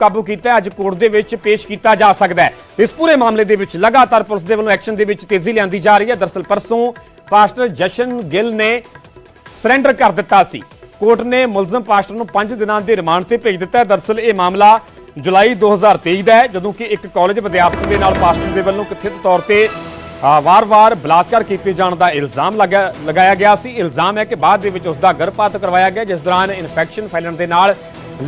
ਕਾਬੂ ਕੀਤਾ ਅੱਜ ਕੋਰਟ ਦੇ ਵਿੱਚ ਪੇਸ਼ ਕੀਤਾ ਜਾ ਸਕਦਾ ਹੈ। ਇਸ ਪੂਰੇ ਮਾਮਲੇ ਦੇ ਵਿੱਚ ਲਗਾਤਾਰ ਪੁਲਿਸ ਦੇ ਵੱਲੋਂ ਐਕਸ਼ਨ ਦੇ ਵਿੱਚ ਤੇਜ਼ੀ ਲਿਆਂਦੀ ਜਾ ਰਹੀ ਹੈ। ਦਰਸਲ ਪਰਸੋਂ ਪਾਸਟਰ ਜਸ਼ਨ ਗਿੱਲ ਨੇ ਸਰੈਂਡਰ ਕਰ ਦਿੱਤਾ ਸੀ। ਕੋਰਟ ਨੇ ਮੁਲਜ਼ਮ ਪਾਸਟਰ ਨੂੰ 5 ਦਿਨਾਂ ਦੇ ਰਿਮਾਂਡ ਤੇ ਭੇਜ ਦਿੱਤਾ ਹੈ। ਦਰਸਲ ਇਹ ਮਾਮਲਾ ਜੁਲਾਈ 2023 ਦਾ ਹੈ, ਜਦੋਂ ਕਿ ਇੱਕ ਕਾਲਜ ਵਿਦਿਆਰਥੀ ਦੇ ਨਾਲ ਪਾਸਟਰ ਦੇ ਵੱਲੋਂ ਕਥਿਤ ਤੌਰ ਤੇ ਵਾਰ-ਵਾਰ ਬਲਾਤਕਾਰ ਕੀਤੇ ਜਾਣ ਦਾ ਇਲਜ਼ਾਮ ਲਗਾ- ਲਗਾਇਆ ਗਿਆ ਸੀ। ਇਲਜ਼ਾਮ ਹੈ ਕਿ ਬਾਅਦ ਦੇ ਵਿੱਚ ਉਸ ਦਾ ਗਰਭਪਾਤ ਕਰਵਾਇਆ ਗਿਆ, ਜਿਸ ਦੌਰਾਨ ਇਨਫੈਕਸ਼ਨ ਫੈਲਣ ਦੇ ਨਾਲ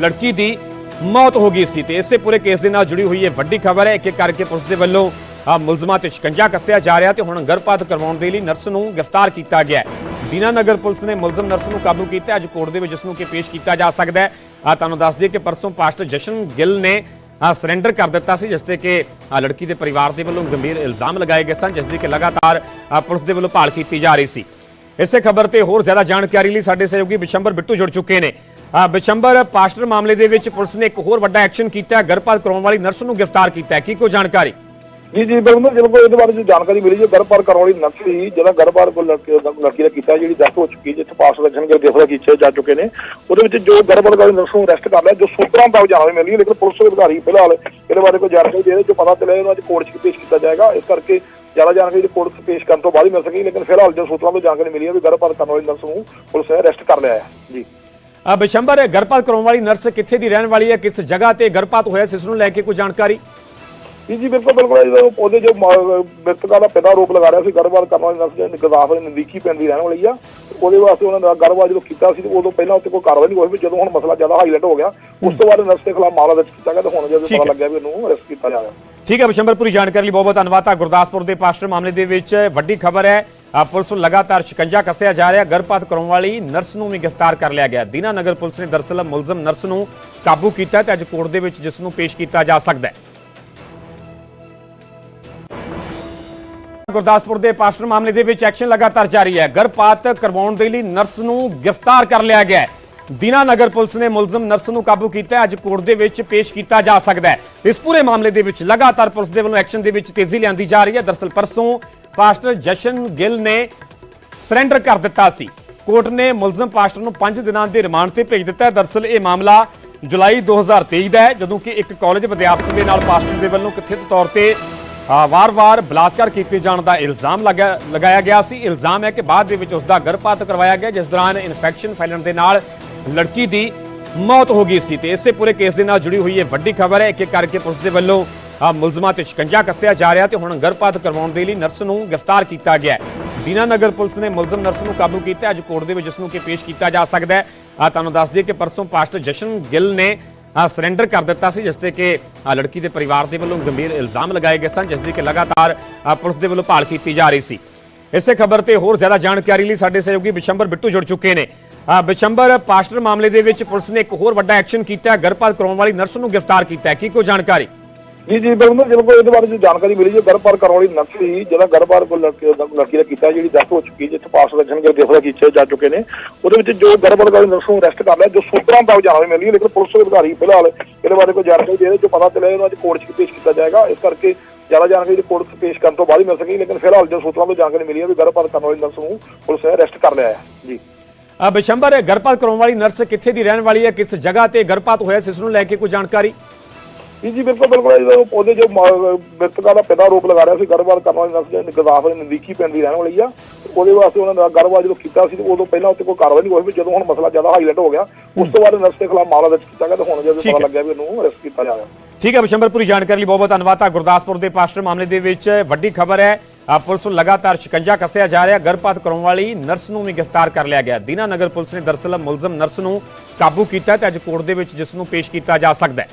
ਲੜਕੀ ਦੀ ਮੌਤ ਹੋ ਗਈ ਸੀ ਤੇ ਇਸੇ ਪੂਰੇ ਕੇਸ ਦੇ ਨਾਲ ਜੁੜੀ ਹੋਈ ਇਹ ਵੱਡੀ ਖਬਰ ਹੈ ਇੱਕ ਇੱਕ ਕਰਕੇ ਪੁਲਿਸ ਦੇ ਵੱਲੋਂ ਆ, ਮੁਲਜ਼ਮਾਂ ਤੇ ਸ਼ਿਕੰਜਾ ਕੱਸਿਆ ਜਾ ਰਿਹਾ ਤੇ ਹੁਣ ਗਰਭਪਾਤ ਕਰਵਾਉਣ ਦੇ ਲਈ ਨਰਸ ਨੂੰ ਗ੍ਰਿਫਤਾਰ ਕੀਤਾ ਗਿਆ ਹੈ। ਦੀਨਾਨਗਰ ਪੁਲਿਸ ਨੇ ਮੁਲਜ਼ਮ ਨਰਸ ਨੂੰ ਕਾਬੂ ਕੀਤਾ ਅੱਜ ਕੋਰਟ ਦੇ ਵਿੱਚ ਇਸ ਨੂੰ ਕਿ ਪੇਸ਼ ਕੀਤਾ ਜਾ ਸਕਦਾ ਹੈ। ਆ ਤੁਹਾਨੂੰ ਦੱਸ ਦਈਏ ਕਿ ਪਰਸੋਂ ਪਾਸਟਰ ਜਸ਼ਨ ਗਿੱਲ ਨੇ ਸਰੈਂਡਰ ਕਰ ਦਿੱਤਾ ਸੀ ਜਿਸ ਤੇ ਕਿ ਲੜਕੀ ਦੇ ਪਰਿਵਾਰ ਦੇ ਵੱਲੋਂ ਗੰਭੀਰ ਇਲਜ਼ਾਮ ਲਗਾਏ ਗਏ ਸਨ ਜਿਸ ਦੀ ਕਿ ਲਗਾਤਾਰ ਪੁਲਿਸ ਦੇ ਵੱਲੋਂ ਭਾਲ ਕੀਤੀ ਜਾ ਰਹੀ ਸੀ। ਇਸੇ ਖਬਰ ਤੇ ਹੋਰ ਜ਼ਿਆਦਾ ਜਾਣਕਾਰੀ ਲਈ ਸਾਡੇ ਸਹਿਯੋਗੀ ਬਿਸ਼ੰਬਰ ਬਿੱਟੂ ਜੁੜ ਚੁੱਕੇ ਨੇ। ਬਿਸ਼ੰਬਰ ਪਾਸਟਰ ਮਾਮਲੇ ਦੇ ਵਿੱਚ ਪੁਲਿਸ ਨੇ ਇੱਕ ਹੋਰ ਵੱਡਾ ਐਕਸ਼ਨ ਕੀਤਾ ਹੈ। ਗਰਭਪਾਤ ਕਰਾਉਣ ਵਾਲੀ ਨਰਸ ਨੂੰ ਗ੍ਰਿਫਤਾਰ ਕੀਤਾ ਹੈ। ਕੀ ਕੋਈ ਜਾਣਕਾਰੀ? ਜੀ ਜੀ, ਬਿਲਕੁਲ ਜਦੋਂ ਕੋਈ ਇਹਦੇ ਬਾਰੇ ਜੋ ਜਾਣਕਾਰੀ ਮਿਲੀ ਜੋ। ਗਰਭਪਾਤ ਕਰਾਉਣ ਵਾਲੀ ਨਰਸ ਸੀ ਜਿਹੜਾ ਗਰਭਪਾਤ ਕੋਲ ਲੜਕੀ ਦਾ ਲੜਕੀ ਕੀਤਾ, ਜਿਹੜੀ ਡੈਥ ਹੋ ਚੁੱਕੀ ਜਿੱਥੇ ਪਾਸ ਰੱਖਣ ਕੇ ਗ੍ਰਿਫਤਾਰ ਕੀਤੇ ਜਾ ਚੁੱਕੇ ਨੇ। ਉਹਦੇ ਵਿੱਚ ਜੋ ਗਰਭਪਾਤ ਵਾਲੀ ਨਰਸ ਨੂੰ ਅਰੈਸਟ ਕਰ ਲਿਆ, ਜੋ ਸੂਤਰਾਂ ਦਾ ਜਾਣਕਾਰੀ ਮਿਲੀ ਲੇਕਿਨ ਪੁਲਿਸ ਦੇ ਅਧਿਕਾਰੀ ਫਿਲਹਾਲ ਇਹਦੇ ਬਾਰੇ ਕੋਈ ਜਾਣਕਾਰੀ ਦੇ ਰਹੇ, ਜੋ ਪਤਾ ਚੱਲਿਆ ਉਹਨਾਂ ਅੱਜ ਕੋਰਟ 'ਚ ਪੇਸ਼ ਕੀਤਾ ਜਾਏਗਾ। ਇਸ ਕਰਕੇ ਜ਼ਿਆਦਾ ਜਾਣਕਾਰੀ ਕੋਰਟ 'ਚ ਪੇਸ਼ ਕਰਨ ਤੋਂ ਬਾਅਦ ਹੀ ਮਿਲ ਸਕੀ, ਲੇਕਿਨ ਫਿਲਹਾਲ ਜੋ ਸੂਤਰਾਂ ਤੋਂ ਜਾਣਕਾਰੀ ਮਿਲੀ ਹੈ ਵੀ ਗਰਭਪਾਤ ਕਰਨ ਵਾਲੀ ਨਰਸ ਨੂੰ ਪੁਲਿਸ ਨੇ ਅਰੈਸਟ ਕਰ ਲਿਆ ਹੈ। ਜੀ। ਬਿਸ਼ੰਬਰ ਗਰਭਪਾਤ ਕਰਾਉਣ ਵਾਲੀ ਨਰਸ ਕਿੱਥੇ ਦੀ ਰਹਿਣ ਵਾਲੀ ਹੈ? ਕਿਸ ਜਗ੍ਹਾ ਤੇ ਗਰਭਪਾਤ ਹੋਇਆ? ਸੀ ਇਸ ਨੂੰ ਲੈ ਕੇ ਕੋਈ ਜਾਣਕਾਰੀ? ਜੀ ਜੀ ਬਿਲਕੁਲ ਬਿਲਕੁਲ। ਉਹਦੇ ਜੋ ਮ੍ਰਿਤਕਾ ਦਾ ਪਿਤਾ ਆਰੋਪ ਲਗਾ ਰਿਹਾ ਸੀ ਗਰਭਪਾਤ ਕਰਨ ਵਾਲੀ ਨਰਸ ਜਿਹੜੀ ਗਜ਼ਾਫ ਵਾਲੀ ਨਜ਼ਦੀਕੀ ਪਿੰਡ ਦੀ ਰਹਿਣ ਵਾਲੀ ਆ ਉਹਦੇ ਵਾਸਤੇ ਉਹਨਾਂ ਦਾ ਗਰਭਪਾਤ ਜਦੋਂ ਕੀਤਾ ਸੀ ਉਦੋਂ ਪਹਿਲਾਂ ਉੱਤੇ ਕੋਈ ਕਾਰਵਾਈ ਨਹੀਂ ਹੋਈ ਵੀ ਜਦੋਂ ਹੁਣ ਮਸਲਾ ਜ਼ਿਆਦਾ ਹਾਈਲਾਈਟ ਹੋ ਗਿਆ ਉਸ ਤੋਂ ਬਾਅਦ ਨਰਸ ਦੇ ਖਿਲਾਫ ਮਾਮਲਾ ਦਰਜ ਕੀਤਾ ਗਿਆ ਤੇ ਹੁਣ ਜਦੋਂ ਪਤਾ ਹੈ। ਲੱਗਿਆ ਵੀ ਉਹਨੂੰ ਅਰੈਸਟ ਕੀਤਾ ਜਾ ਰਿਹਾ। ਠੀਕ ਹੈ ਬਸ਼ੰਬਰ ਪੂਰੀ ਜਾਣਕਾਰੀ ਲਈ ਬਹੁਤ ਬਹੁਤ ਧੰਨਵਾਦ। ਆ ਗੁਰਦਾਸਪੁਰ ਦੇ ਪਾਸਟਰ ਮਾਮਲੇ ਦੇ ਵਿੱਚ ਵੱਡੀ ਖਬਰ ਹੈ ਪੁਲਿਸ ਨੂੰ ਲਗਾਤਾਰ ਸ਼ਿਕੰਜਾ ਕੱਸਿਆ ਜਾ ਰਿਹਾ, ਗਰਭਪਾਤ ਕਰਾਉਣ ਵਾਲੀ ਨਰਸ ਨੂੰ ਵੀ ਗ੍ਰਿਫਤਾਰ ਕਰ ਲਿਆ ਗਿਆ। ਦੀਨਾ ਨਗਰ ਪੁਲਿਸ ਨੇ ਦਰਸਲ ਮੁਲਜ਼ਮ ਨਰਸ ਨੂੰ ਕਾਬੂ ਕੀਤਾ ਤੇ ਅੱਜ ਕੋਰਟ ਦੇ ਵਿੱਚ ਜਿਸ ਨੂੰ ਪੇਸ਼ ਕੀਤਾ ਜਾ ਸਕਦਾ ਹੈ। ਗੁਰਦਾਸਪੁਰ ਦੇ ਪਾਸਟਰ ਮਾਮਲੇ ਦੇ ਵਿੱਚ ਐਕਸ਼ਨ ਲਗਾਤਾਰ ਜਾਰੀ ਹੈ। ਗਰਭਪਾਤ ਕਰਵਾਉਣ ਦੇ ਲਈ ਨਰਸ ਨੂੰ ਗ੍ਰਿਫਤਾਰ ਕਰ ਲਿਆ ਗਿਆ ਹੈ। ਦੀਨਾਨਗਰ ਪੁਲਿਸ ਨੇ ਮੁਲਜ਼ਮ ਨਰਸ ਨੂੰ ਕਾਬੂ ਕੀਤਾ ਅੱਜ ਕੋਰਟ ਦੇ ਵਿੱਚ ਪੇਸ਼ ਕੀਤਾ ਜਾ ਸਕਦਾ ਹੈ। ਇਸ ਪੂਰੇ ਮਾਮਲੇ ਦੇ ਵਿੱਚ ਲਗਾਤਾਰ ਪੁਲਿਸ ਦੇ ਵੱਲੋਂ ਐਕਸ਼ਨ ਦੇ ਵਿੱਚ ਤੇਜ਼ੀ ਲਿਆਂਦੀ ਜਾ ਰਹੀ ਹੈ। ਦਰਸਲ ਪਰਸੋਂ ਪਾਸਟਰ ਜਸ਼ਨ ਗਿੱਲ ਨੇ ਸਰੈਂਡਰ ਕਰ ਦਿੱਤਾ ਸੀ। ਕੋਰਟ ਨੇ ਮੁਲਜ਼ਮ ਪਾਸਟਰ ਨੂੰ 5 ਦਿਨਾਂ ਦੇ ਰਿਮਾਂਡ ਤੇ ਭੇਜ ਦਿੱਤਾ ਹੈ। ਦਰਸਲ ਇਹ ਮਾਮਲਾ ਜੁਲਾਈ 2023 ਦਾ ਹੈ, ਜਦੋਂ ਕਿ ਇੱਕ ਕਾਲਜ ਵਿਦਿਆਰਥੀ ਦੇ ਨਾਲ ਪਾਸਟਰ ਦੇ ਵੱਲੋਂ ਕਥਿਤ ਤੌਰ ਤੇ ਵਾਰ-ਵਾਰ ਬਲਾਤਕਾਰ ਕੀਤੇ ਜਾਣ ਦਾ ਇਲਜ਼ਾਮ ਲਗਾ- ਲਗਾਇਆ ਗਿਆ ਸੀ। ਇਲਜ਼ਾਮ ਹੈ ਕਿ ਬਾਅਦ ਦੇ ਵਿੱਚ ਉਸ ਦਾ ਗਰਭਪਾਤ ਕਰਵਾਇਆ ਗਿਆ, ਜਿਸ ਦੌਰਾਨ ਇਨਫੈਕਸ਼ਨ ਫੈਲਣ ਦੇ ਨਾਲ ਲੜਕੀ ਦੀ ਮੌਤ ਹੋ ਗਈ ਸੀ ਤੇ ਇਸੇ ਪੂਰੇ ਕੇਸ ਦੇ ਨਾਲ ਜੁੜੀ ਹੋਈ ਇਹ ਵੱਡੀ ਖਬਰ ਹੈ ਇੱਕ ਇੱਕ ਕਰਕੇ ਪੁਲਿਸ ਦੇ ਵੱਲੋਂ ਮੁਲਜ਼ਮਾਂ ਤੇ ਸ਼ਿਕੰਜਾ ਕੱਸਿਆ ਜਾ ਰਿਹਾ ਤੇ ਹੁਣ ਗਰਭਪਾਤ ਕਰਵਾਉਣ ਦੇ ਲਈ ਨਰਸ ਨੂੰ ਗ੍ਰਿਫਤਾਰ ਕੀਤਾ ਗਿਆ ਹੈ। ਦੀਨਾਨਗਰ ਪੁਲਿਸ ਨੇ ਮੁਲਜ਼ਮ ਨਰਸ ਨੂੰ ਕਾਬੂ ਕੀਤਾ ਅੱਜ ਕੋਰਟ ਦੇ ਵਿੱਚ ਇਸ ਨੂੰ ਕਿ ਪੇਸ਼ ਕੀਤਾ ਜਾ ਸਕਦਾ ਹੈ। ਆ ਤੁਹਾਨੂੰ ਦੱਸ ਦਈਏ ਕਿ ਪਰਸੋਂ ਪਾਸਟਰ ਜਸ਼ਨ ਗਿੱਲ ਨੇ ਸਰੈਂਡਰ ਕਰ ਦਿੱਤਾ ਸੀ, ਜਿਸ ਤੇ ਕਿ ਲੜਕੀ ਦੇ ਪਰਿਵਾਰ ਦੇ ਵੱਲੋਂ ਗੰਭੀਰ ਇਲਜ਼ਾਮ ਲਗਾਏ ਗਏ ਸਨ, ਜਿਸ ਦੀ ਕਿ ਲਗਾਤਾਰ ਪੁਲਿਸ ਦੇ ਵੱਲੋਂ ਭਾਲ ਕੀਤੀ ਜਾ ਰਹੀ ਸੀ। ਇਸੇ ਖਬਰ ਤੇ ਹੋਰ ਜ਼ਿਆਦਾ ਜਾਣਕਾਰੀ ਲਈ ਸਾਡੇ ਸਹਿਯੋਗੀ ਬਿਸ਼ੰਬਰ ਬਿੱਟੂ ਜੁੜ ਚੁੱਕੇ ਨੇ। ਆ ਪਾਸਟਰ ਮਾਮਲੇ ਦੇ ਵਿੱਚ ਪੁਲਿਸ ਨੇ ਇੱਕ ਹੋਰ ਵੱਡਾ ਐਕਸ਼ਨ ਕੀਤਾ ਹੈ। ਗਰਭਪਾਤ ਕਰਾਉਣ ਵਾਲੀ ਨਰਸ ਨੂੰ ਗ੍ਰਿਫਤਾਰ ਕੀਤਾ ਕੀ ਕੋਈ ਜਾਣਕਾਰੀ? ਜੀ ਜੀ, ਬਿਲਕੁਲ ਜਦੋਂ ਕੋਈ ਇਹਦੇ ਬਾਰੇ ਜੋ ਜਾਣਕਾਰੀ ਮਿਲੀ ਜੋ, ਗਰਭਪਾਤ ਕਰਾਉਣ ਵਾਲੀ ਨਰਸ ਸੀ ਜਿਹੜਾ ਗਰਭਪਾਤ ਕੋਲ ਲੜਕੀ ਦਾ ਕੀਤਾ ਜਿਹੜੀ ਡੈਥ ਹੋ ਚੁੱਕੀ ਜਿੱਥੇ ਪਾਸ ਰੱਖਣ ਕੇ ਗ੍ਰਿਫਤਾਰ ਕੀਤੇ ਜਾ ਚੁੱਕੇ ਨੇ, ਉਹਦੇ ਵਿੱਚ ਜੋ ਗਰਭਪਾਤ ਵਾਲੀ ਨਰਸ ਨੂੰ ਅਰੈਸਟ ਕਰ ਲਿਆ, ਜੋ ਸੂਤਰਾਂ ਦਾ ਜਾਣਕਾਰੀ ਮਿਲੀ ਲੇਕਿਨ ਪੁਲਿਸ ਦੇ ਅਧਿਕਾਰੀ ਫਿਲਹਾਲ ਇਹਦੇ ਬਾਰੇ ਕੋਈ ਜਾਣਕਾਰੀ ਦੇ ਰਹੇ, ਜੋ ਪਤਾ ਚੱਲਿਆ ਇਹਨੂੰ ਅੱਜ ਕੋਰਟ 'ਚ ਪੇਸ਼ ਕੀਤਾ ਜਾਏਗਾ। ਇਸ ਕਰਕੇ ਜ਼ਿਆਦਾ ਜਾਣਕਾਰੀ ਕੋਰਟ ਪੇਸ਼ ਕਰਨ ਤੋਂ ਬਾਅਦ ਹੀ ਮਿਲ ਸਕੀ, ਲੇਕਿਨ ਫਿਲਹਾਲ ਜੋ ਸੂਤਰਾਂ ਤੋਂ ਜਾਣਕਾਰੀ ਮਿਲੀ ਹੈ ਵੀ ਗਰਭਪਾਤ ਕਰਨ ਵਾਲੀ ਨਰਸ ਨੂੰ ਪੁਲਿਸ ਨੇ ਅਰੈਸਟ ਕਰ ਲਿਆ ਹੈ। ਜੀ। ਬਿਸ਼ੰਬਰ ਗਰਭਪਾਤ ਕਰਾਉਣ ਵਾਲੀ ਨਰਸ ਕਿੱਥੇ ਦੀ ਰਹਿਣ ਵਾਲੀ ਹੈ? ਕਿਸ ਜਗ੍ਹਾ ਤੇ ਗਰਭਪਾਤ ਹੋਇਆ ਸੀ? ਇਸ ਨੂੰ ਲੈ ਕੇ ਕੋਈ ਜਾਣਕਾਰੀ? ਜੀ ਜੀ ਬਿਲਕੁਲ ਬਿਲਕੁਲ। ਜਦੋਂ ਉਹਦੇ ਜੋ ਮ੍ਰਿਤਕਾ ਦਾ ਪਿਤਾ ਆਰੋਪ ਲਗਾ ਰਿਹਾ ਸੀ ਗਰਭਪਾਤ ਕਰਨ ਵਾਲੀ ਨਰਸ ਜਿਹੜੀ ਗਜ਼ਾਫ ਵਾਲੀ ਨਜ਼ਦੀਕੀ ਪਿੰਡ ਦੀ ਰਹਿਣ ਵਾਲੀ ਆ। ਉਹਦੇ ਵਾਸਤੇ ਉਹਨਾਂ ਦਾ ਗਰਭਪਾਤ ਜਦੋਂ ਕੀਤਾ ਸੀ ਉਦੋਂ ਪਹਿਲਾਂ ਉੱਤੇ ਕੋਈ ਕਾਰਵਾਈ ਨਹੀਂ ਹੋਈ ਵੀ ਜਦੋਂ ਹੁਣ ਮਸਲਾ ਜ਼ਿਆਦਾ ਹਾਈਲਾਈਟ ਹੋ ਗਿਆ ਉਸ ਤੋਂ ਬਾਅਦ ਨਰਸ ਦੇ ਖਿਲਾਫ ਮਾਮਲਾ ਦਰਜ ਕੀਤਾ ਗਿਆ ਤੇ ਹੁਣ ਜਦੋਂ ਪਤਾ। ਲੱਗਿਆ ਵੀ ਉਹਨੂੰ ਅਰੈਸਟ ਕੀਤਾ ਜਾ ਰਿਹਾ। ਠੀਕ ਹੈ ਬਿਸ਼ੰਬਰ ਪੂਰੀ ਜਾਣਕਾਰੀ ਲਈ ਬਹੁਤ ਬਹੁਤ ਧੰਨਵਾਦ। ਆ ਗੁਰਦਾਸਪੁਰ ਦੇ ਪਾਸਟਰ ਮਾਮਲੇ ਦੇ ਵਿੱਚ ਵੱਡੀ ਖਬਰ ਹੈ। ਪੁਲਿਸ ਨੂੰ ਲਗਾਤਾਰ ਸ਼ਿਕੰਜਾ ਕੱਸਿਆ ਜਾ ਰਿਹਾ। ਗਰਭਪਾਤ ਕਰਾਉਣ ਵਾਲੀ ਨਰਸ ਨੂੰ ਵੀ ਗ੍ਰਿਫਤਾਰ ਕਰ ਲਿਆ ਗਿਆ। ਦੀਨਾਨਗਰ ਪੁਲਿਸ ਨੇ ਦਰਸਲ ਮੁਲਜ਼ਮ ਨਰਸ ਨੂੰ ਕਾਬੂ ਕੀਤਾ ਤੇ ਅੱਜ ਕੋਰਟ ਦੇ ਵਿੱਚ ਜਿਸ ਨੂੰ ਪੇਸ਼ ਕੀਤਾ ਜਾ ਸਕਦਾ ਹੈ।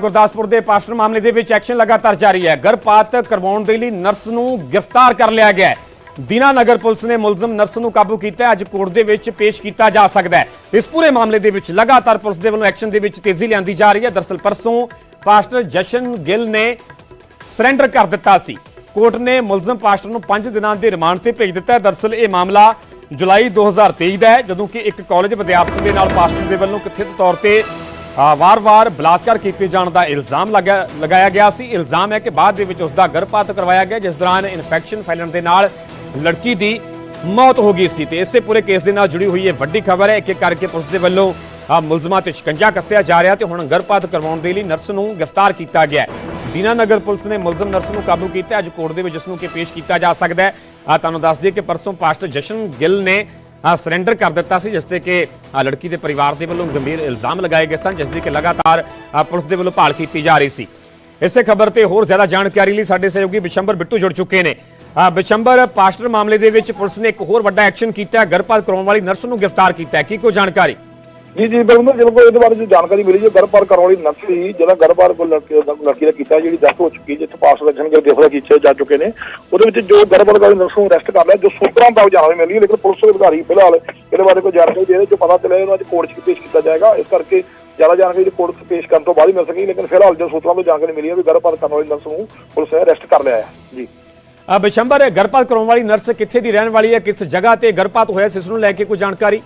ਗੁਰਦਾਸਪੁਰ ਦੇ ਪਾਸਟਰ ਮਾਮਲੇ ਦੇ ਵਿੱਚ ਐਕਸ਼ਨ ਲਗਾਤਾਰ ਜਾਰੀ ਹੈ। ਗਰਭਪਾਤ ਕਰਵਾਉਣ ਦੇ ਲਈ ਨਰਸ ਨੂੰ ਗ੍ਰਿਫਤਾਰ ਕਰ ਲਿਆ ਗਿਆ ਹੈ। ਦੀਨਾਨਗਰ ਪੁਲਿਸ ਨੇ ਮੁਲਜ਼ਮ ਨਰਸ ਨੂੰ ਕਾਬੂ ਕੀਤਾ ਅੱਜ ਕੋਰਟ ਦੇ ਵਿੱਚ ਪੇਸ਼ ਕੀਤਾ ਜਾ ਸਕਦਾ ਹੈ। ਇਸ ਪੂਰੇ ਮਾਮਲੇ ਦੇ ਵਿੱਚ ਲਗਾਤਾਰ ਪੁਲਿਸ ਦੇ ਵੱਲੋਂ ਐਕਸ਼ਨ ਦੇ ਵਿੱਚ ਤੇਜ਼ੀ ਲਿਆਂਦੀ ਜਾ ਰਹੀ ਹੈ। ਦਰਸਲ ਪਰਸੋਂ ਪਾਸਟਰ ਜਸ਼ਨ ਗਿੱਲ ਨੇ ਸਰੈਂਡਰ ਕਰ ਦਿੱਤਾ ਸੀ। ਕੋਰਟ ਨੇ ਮੁਲਜ਼ਮ ਪਾਸਟਰ ਨੂੰ 5 ਦਿਨਾਂ ਦੇ ਰਿਮਾਂਡ ਤੇ ਭੇਜ ਦਿੱਤਾ। ਹੈ ਦਰਸਲ ਇਹ ਮਾਮਲਾ ਜੁਲਾਈ 2023 ਦਾ ਹੈ, ਜਦੋਂ ਕਿ ਇੱਕ ਕਾਲਜ ਵਿਦਿਆਰਥੀ ਦੇ ਨਾਲ ਪਾਸਟਰ ਦੇ ਵੱਲੋਂ ਕਥਿਤ ਤੌਰ ਤੇ ਵਾਰ-ਵਾਰ ਬਲਾਤਕਾਰ ਕੀਤੇ ਜਾਣ ਦਾ ਇਲਜ਼ਾਮ ਲਗਾ- ਲਗਾਇਆ ਗਿਆ ਸੀ। ਇਲਜ਼ਾਮ ਹੈ ਕਿ ਬਾਅਦ ਦੇ ਵਿੱਚ ਉਸ ਦਾ ਗਰਭਪਾਤ ਕਰਵਾਇਆ ਗਿਆ, ਜਿਸ ਦੌਰਾਨ ਇਨਫੈਕਸ਼ਨ ਫੈਲਣ ਦੇ ਨਾਲ ਲੜਕੀ ਦੀ ਮੌਤ ਹੋ ਗਈ ਸੀ। ਤੇ ਇਸੇ ਪੂਰੇ ਕੇਸ ਦੇ ਨਾਲ ਜੁੜੀ ਹੋਈ ਇਹ ਵੱਡੀ ਖਬਰ ਹੈ ਇੱਕ ਇੱਕ ਕਰਕੇ ਪੁਲਿਸ ਦੇ ਵੱਲੋਂ ਆ ਮੁਲਜ਼ਮਾਂ ਤੇ ਸ਼ਿਕੰਜਾ ਕੱਸਿਆ ਜਾ ਰਿਹਾ ਤੇ ਹੁਣ ਗਰਭਪਾਤ ਕਰਵਾਉਣ ਦੇ ਲਈ ਨਰਸ ਨੂੰ ਗ੍ਰਿਫਤਾਰ ਕੀਤਾ ਗਿਆ ਹੈ। ਦੀਨਾਨਗਰ ਪੁਲਿਸ ਨੇ ਮੁਲਜ਼ਮ ਨਰਸ ਨੂੰ ਕਾਬੂ ਕੀਤਾ ਅੱਜ ਕੋਰਟ ਦੇ ਵਿੱਚ ਇਸ ਨੂੰ ਕਿ ਪੇਸ਼ ਕੀਤਾ ਜਾ ਸਕਦਾ ਹੈ। ਆ ਤੁਹਾਨੂੰ ਦੱਸ ਦਈਏ ਕਿ ਪਰਸੋਂ ਪਾਸਟਰ ਜਸ਼ਨ ਗਿੱਲ ਨੇ ਸਰੈਂਡਰ ਕਰ ਦਿੱਤਾ ਸੀ, ਜਿਸ ਤੇ ਕਿ ਲੜਕੀ ਦੇ ਪਰਿਵਾਰ ਦੇ ਵੱਲੋਂ ਗੰਭੀਰ ਇਲਜ਼ਾਮ ਲਗਾਏ ਗਏ ਸਨ, ਜਿਸ ਦੀ ਕਿ ਲਗਾਤਾਰ ਪੁਲਿਸ ਦੇ ਵੱਲੋਂ ਭਾਲ ਕੀਤੀ ਜਾ ਰਹੀ ਸੀ। ਇਸੇ ਖਬਰ ਤੇ ਹੋਰ ਜ਼ਿਆਦਾ ਜਾਣਕਾਰੀ ਲਈ ਸਾਡੇ ਸਹਿਯੋਗੀ ਬਿਸ਼ੰਬਰ ਬਿੱਟੂ ਜੁੜ ਚੁੱਕੇ ਨੇ। ਬਿਸ਼ੰਬਰ, ਪਾਸਟਰ ਮਾਮਲੇ ਦੇ ਵਿੱਚ ਪੁਲਿਸ ਨੇ ਇੱਕ ਹੋਰ ਵੱਡਾ ਐਕਸ਼ਨ ਕੀਤਾ ਗਰਭਪਾਤ ਕਰਾਉਣ ਵਾਲੀ ਨਰਸ ਨੂੰ ਗ੍ਰਿਫਤਾਰ ਕੀਤਾ ਕੀ ਕੋਈ ਜਾਣਕਾਰੀ? ਜੀ ਜੀ ਬਿਲਕੁਲ ਜਦੋਂ ਇਹਦੇ ਬਾਰੇ ਜੋ ਜਾਣਕਾਰੀ ਮਿਲੀ ਜੋ ਗਰਭਪਾਤ ਕਰਾਉਣ ਵਾਲੀ ਨਰਸ ਸੀ ਜਿਹਦਾ ਗਰਭਪਾਤ ਕੋਈ ਲੜਕੀ ਦਾ ਲੜਕੀ ਦਾ ਕੀਤਾ ਜਿਹੜੀ ਦੱਸ ਹੋ ਚੁੱਕੀ ਜਿੱਥੇ ਪਾਸ ਰਜਨ ਗਿਲ ਗ੍ਰਿਫਤਾਰ ਕੀਤੇ ਜਾ ਚੁੱਕੇ ਨੇ। ਉਹਦੇ ਵਿੱਚ ਜੋ ਗਰਭਪਾਤ ਵਾਲੀ ਨਰਸ ਨੂੰ ਅਰੈਸਟ ਕਰ ਲਿਆ ਜੋ ਸੂਤਰਾਂ ਦਾ ਜਾਣਕਾਰੀ ਮਿਲੀ ਹੈ, ਲੇਕਿਨ ਪੁਲਿਸ ਅਧਿਕਾਰੀ ਫਿਲਹਾਲ ਇਹਦੇ ਬਾਰੇ ਕੋਈ ਜਾਣਕਾਰੀ ਦੇ ਰਹੇ ਜੋ ਪਤਾ ਚੱਲਿਆ ਇਹਨੂੰ ਅੱਜ ਕੋਰਟ 'ਚ ਪੇਸ਼ ਕੀਤਾ ਜਾਏਗਾ। ਇਸ ਕਰਕੇ ਜ਼ਿਆਦਾ ਜਾਣਕਾਰੀ ਕੋਰਟ 'ਚ ਪੇਸ਼ ਕਰਨ ਤੋਂ ਬਾਅਦ ਹੀ ਮਿਲ ਸਕੀ ਲੇਕਿਨ ਫਿਲਹਾਲ ਜੋ ਸੂਤਰਾਂ ਤੋਂ ਜਾਣਕਾਰੀ ਮਿਲੀ ਹੈ ਵੀ ਗਰਭਪਾਤ ਕਰਨ ਵਾਲੀ ਨਰਸ ਨੂੰ ਪੁਲਿਸ ਨੇ ਅਰੈਸਟ ਕਰ ਲਿਆ ਹੈ। ਜੀ। ਆ ਬਿਸ਼ੰਬਰ ਗਰਭਪਾਤ ਕਰਾਉਣ ਵਾਲੀ ਨਰਸ ਕਿੱਥੇ ਦੀ ਰਹਿਣ ਵਾਲੀ ਹੈ ਕਿਸ ਜਗ੍ਹਾ ਤੇ ਗਰਭਪਾਤ ਹੋਇਆ ਸੀ ਇਸ ਨੂੰ ਲੈ ਕੇ ਕੋਈ ਜਾਣਕਾਰੀ?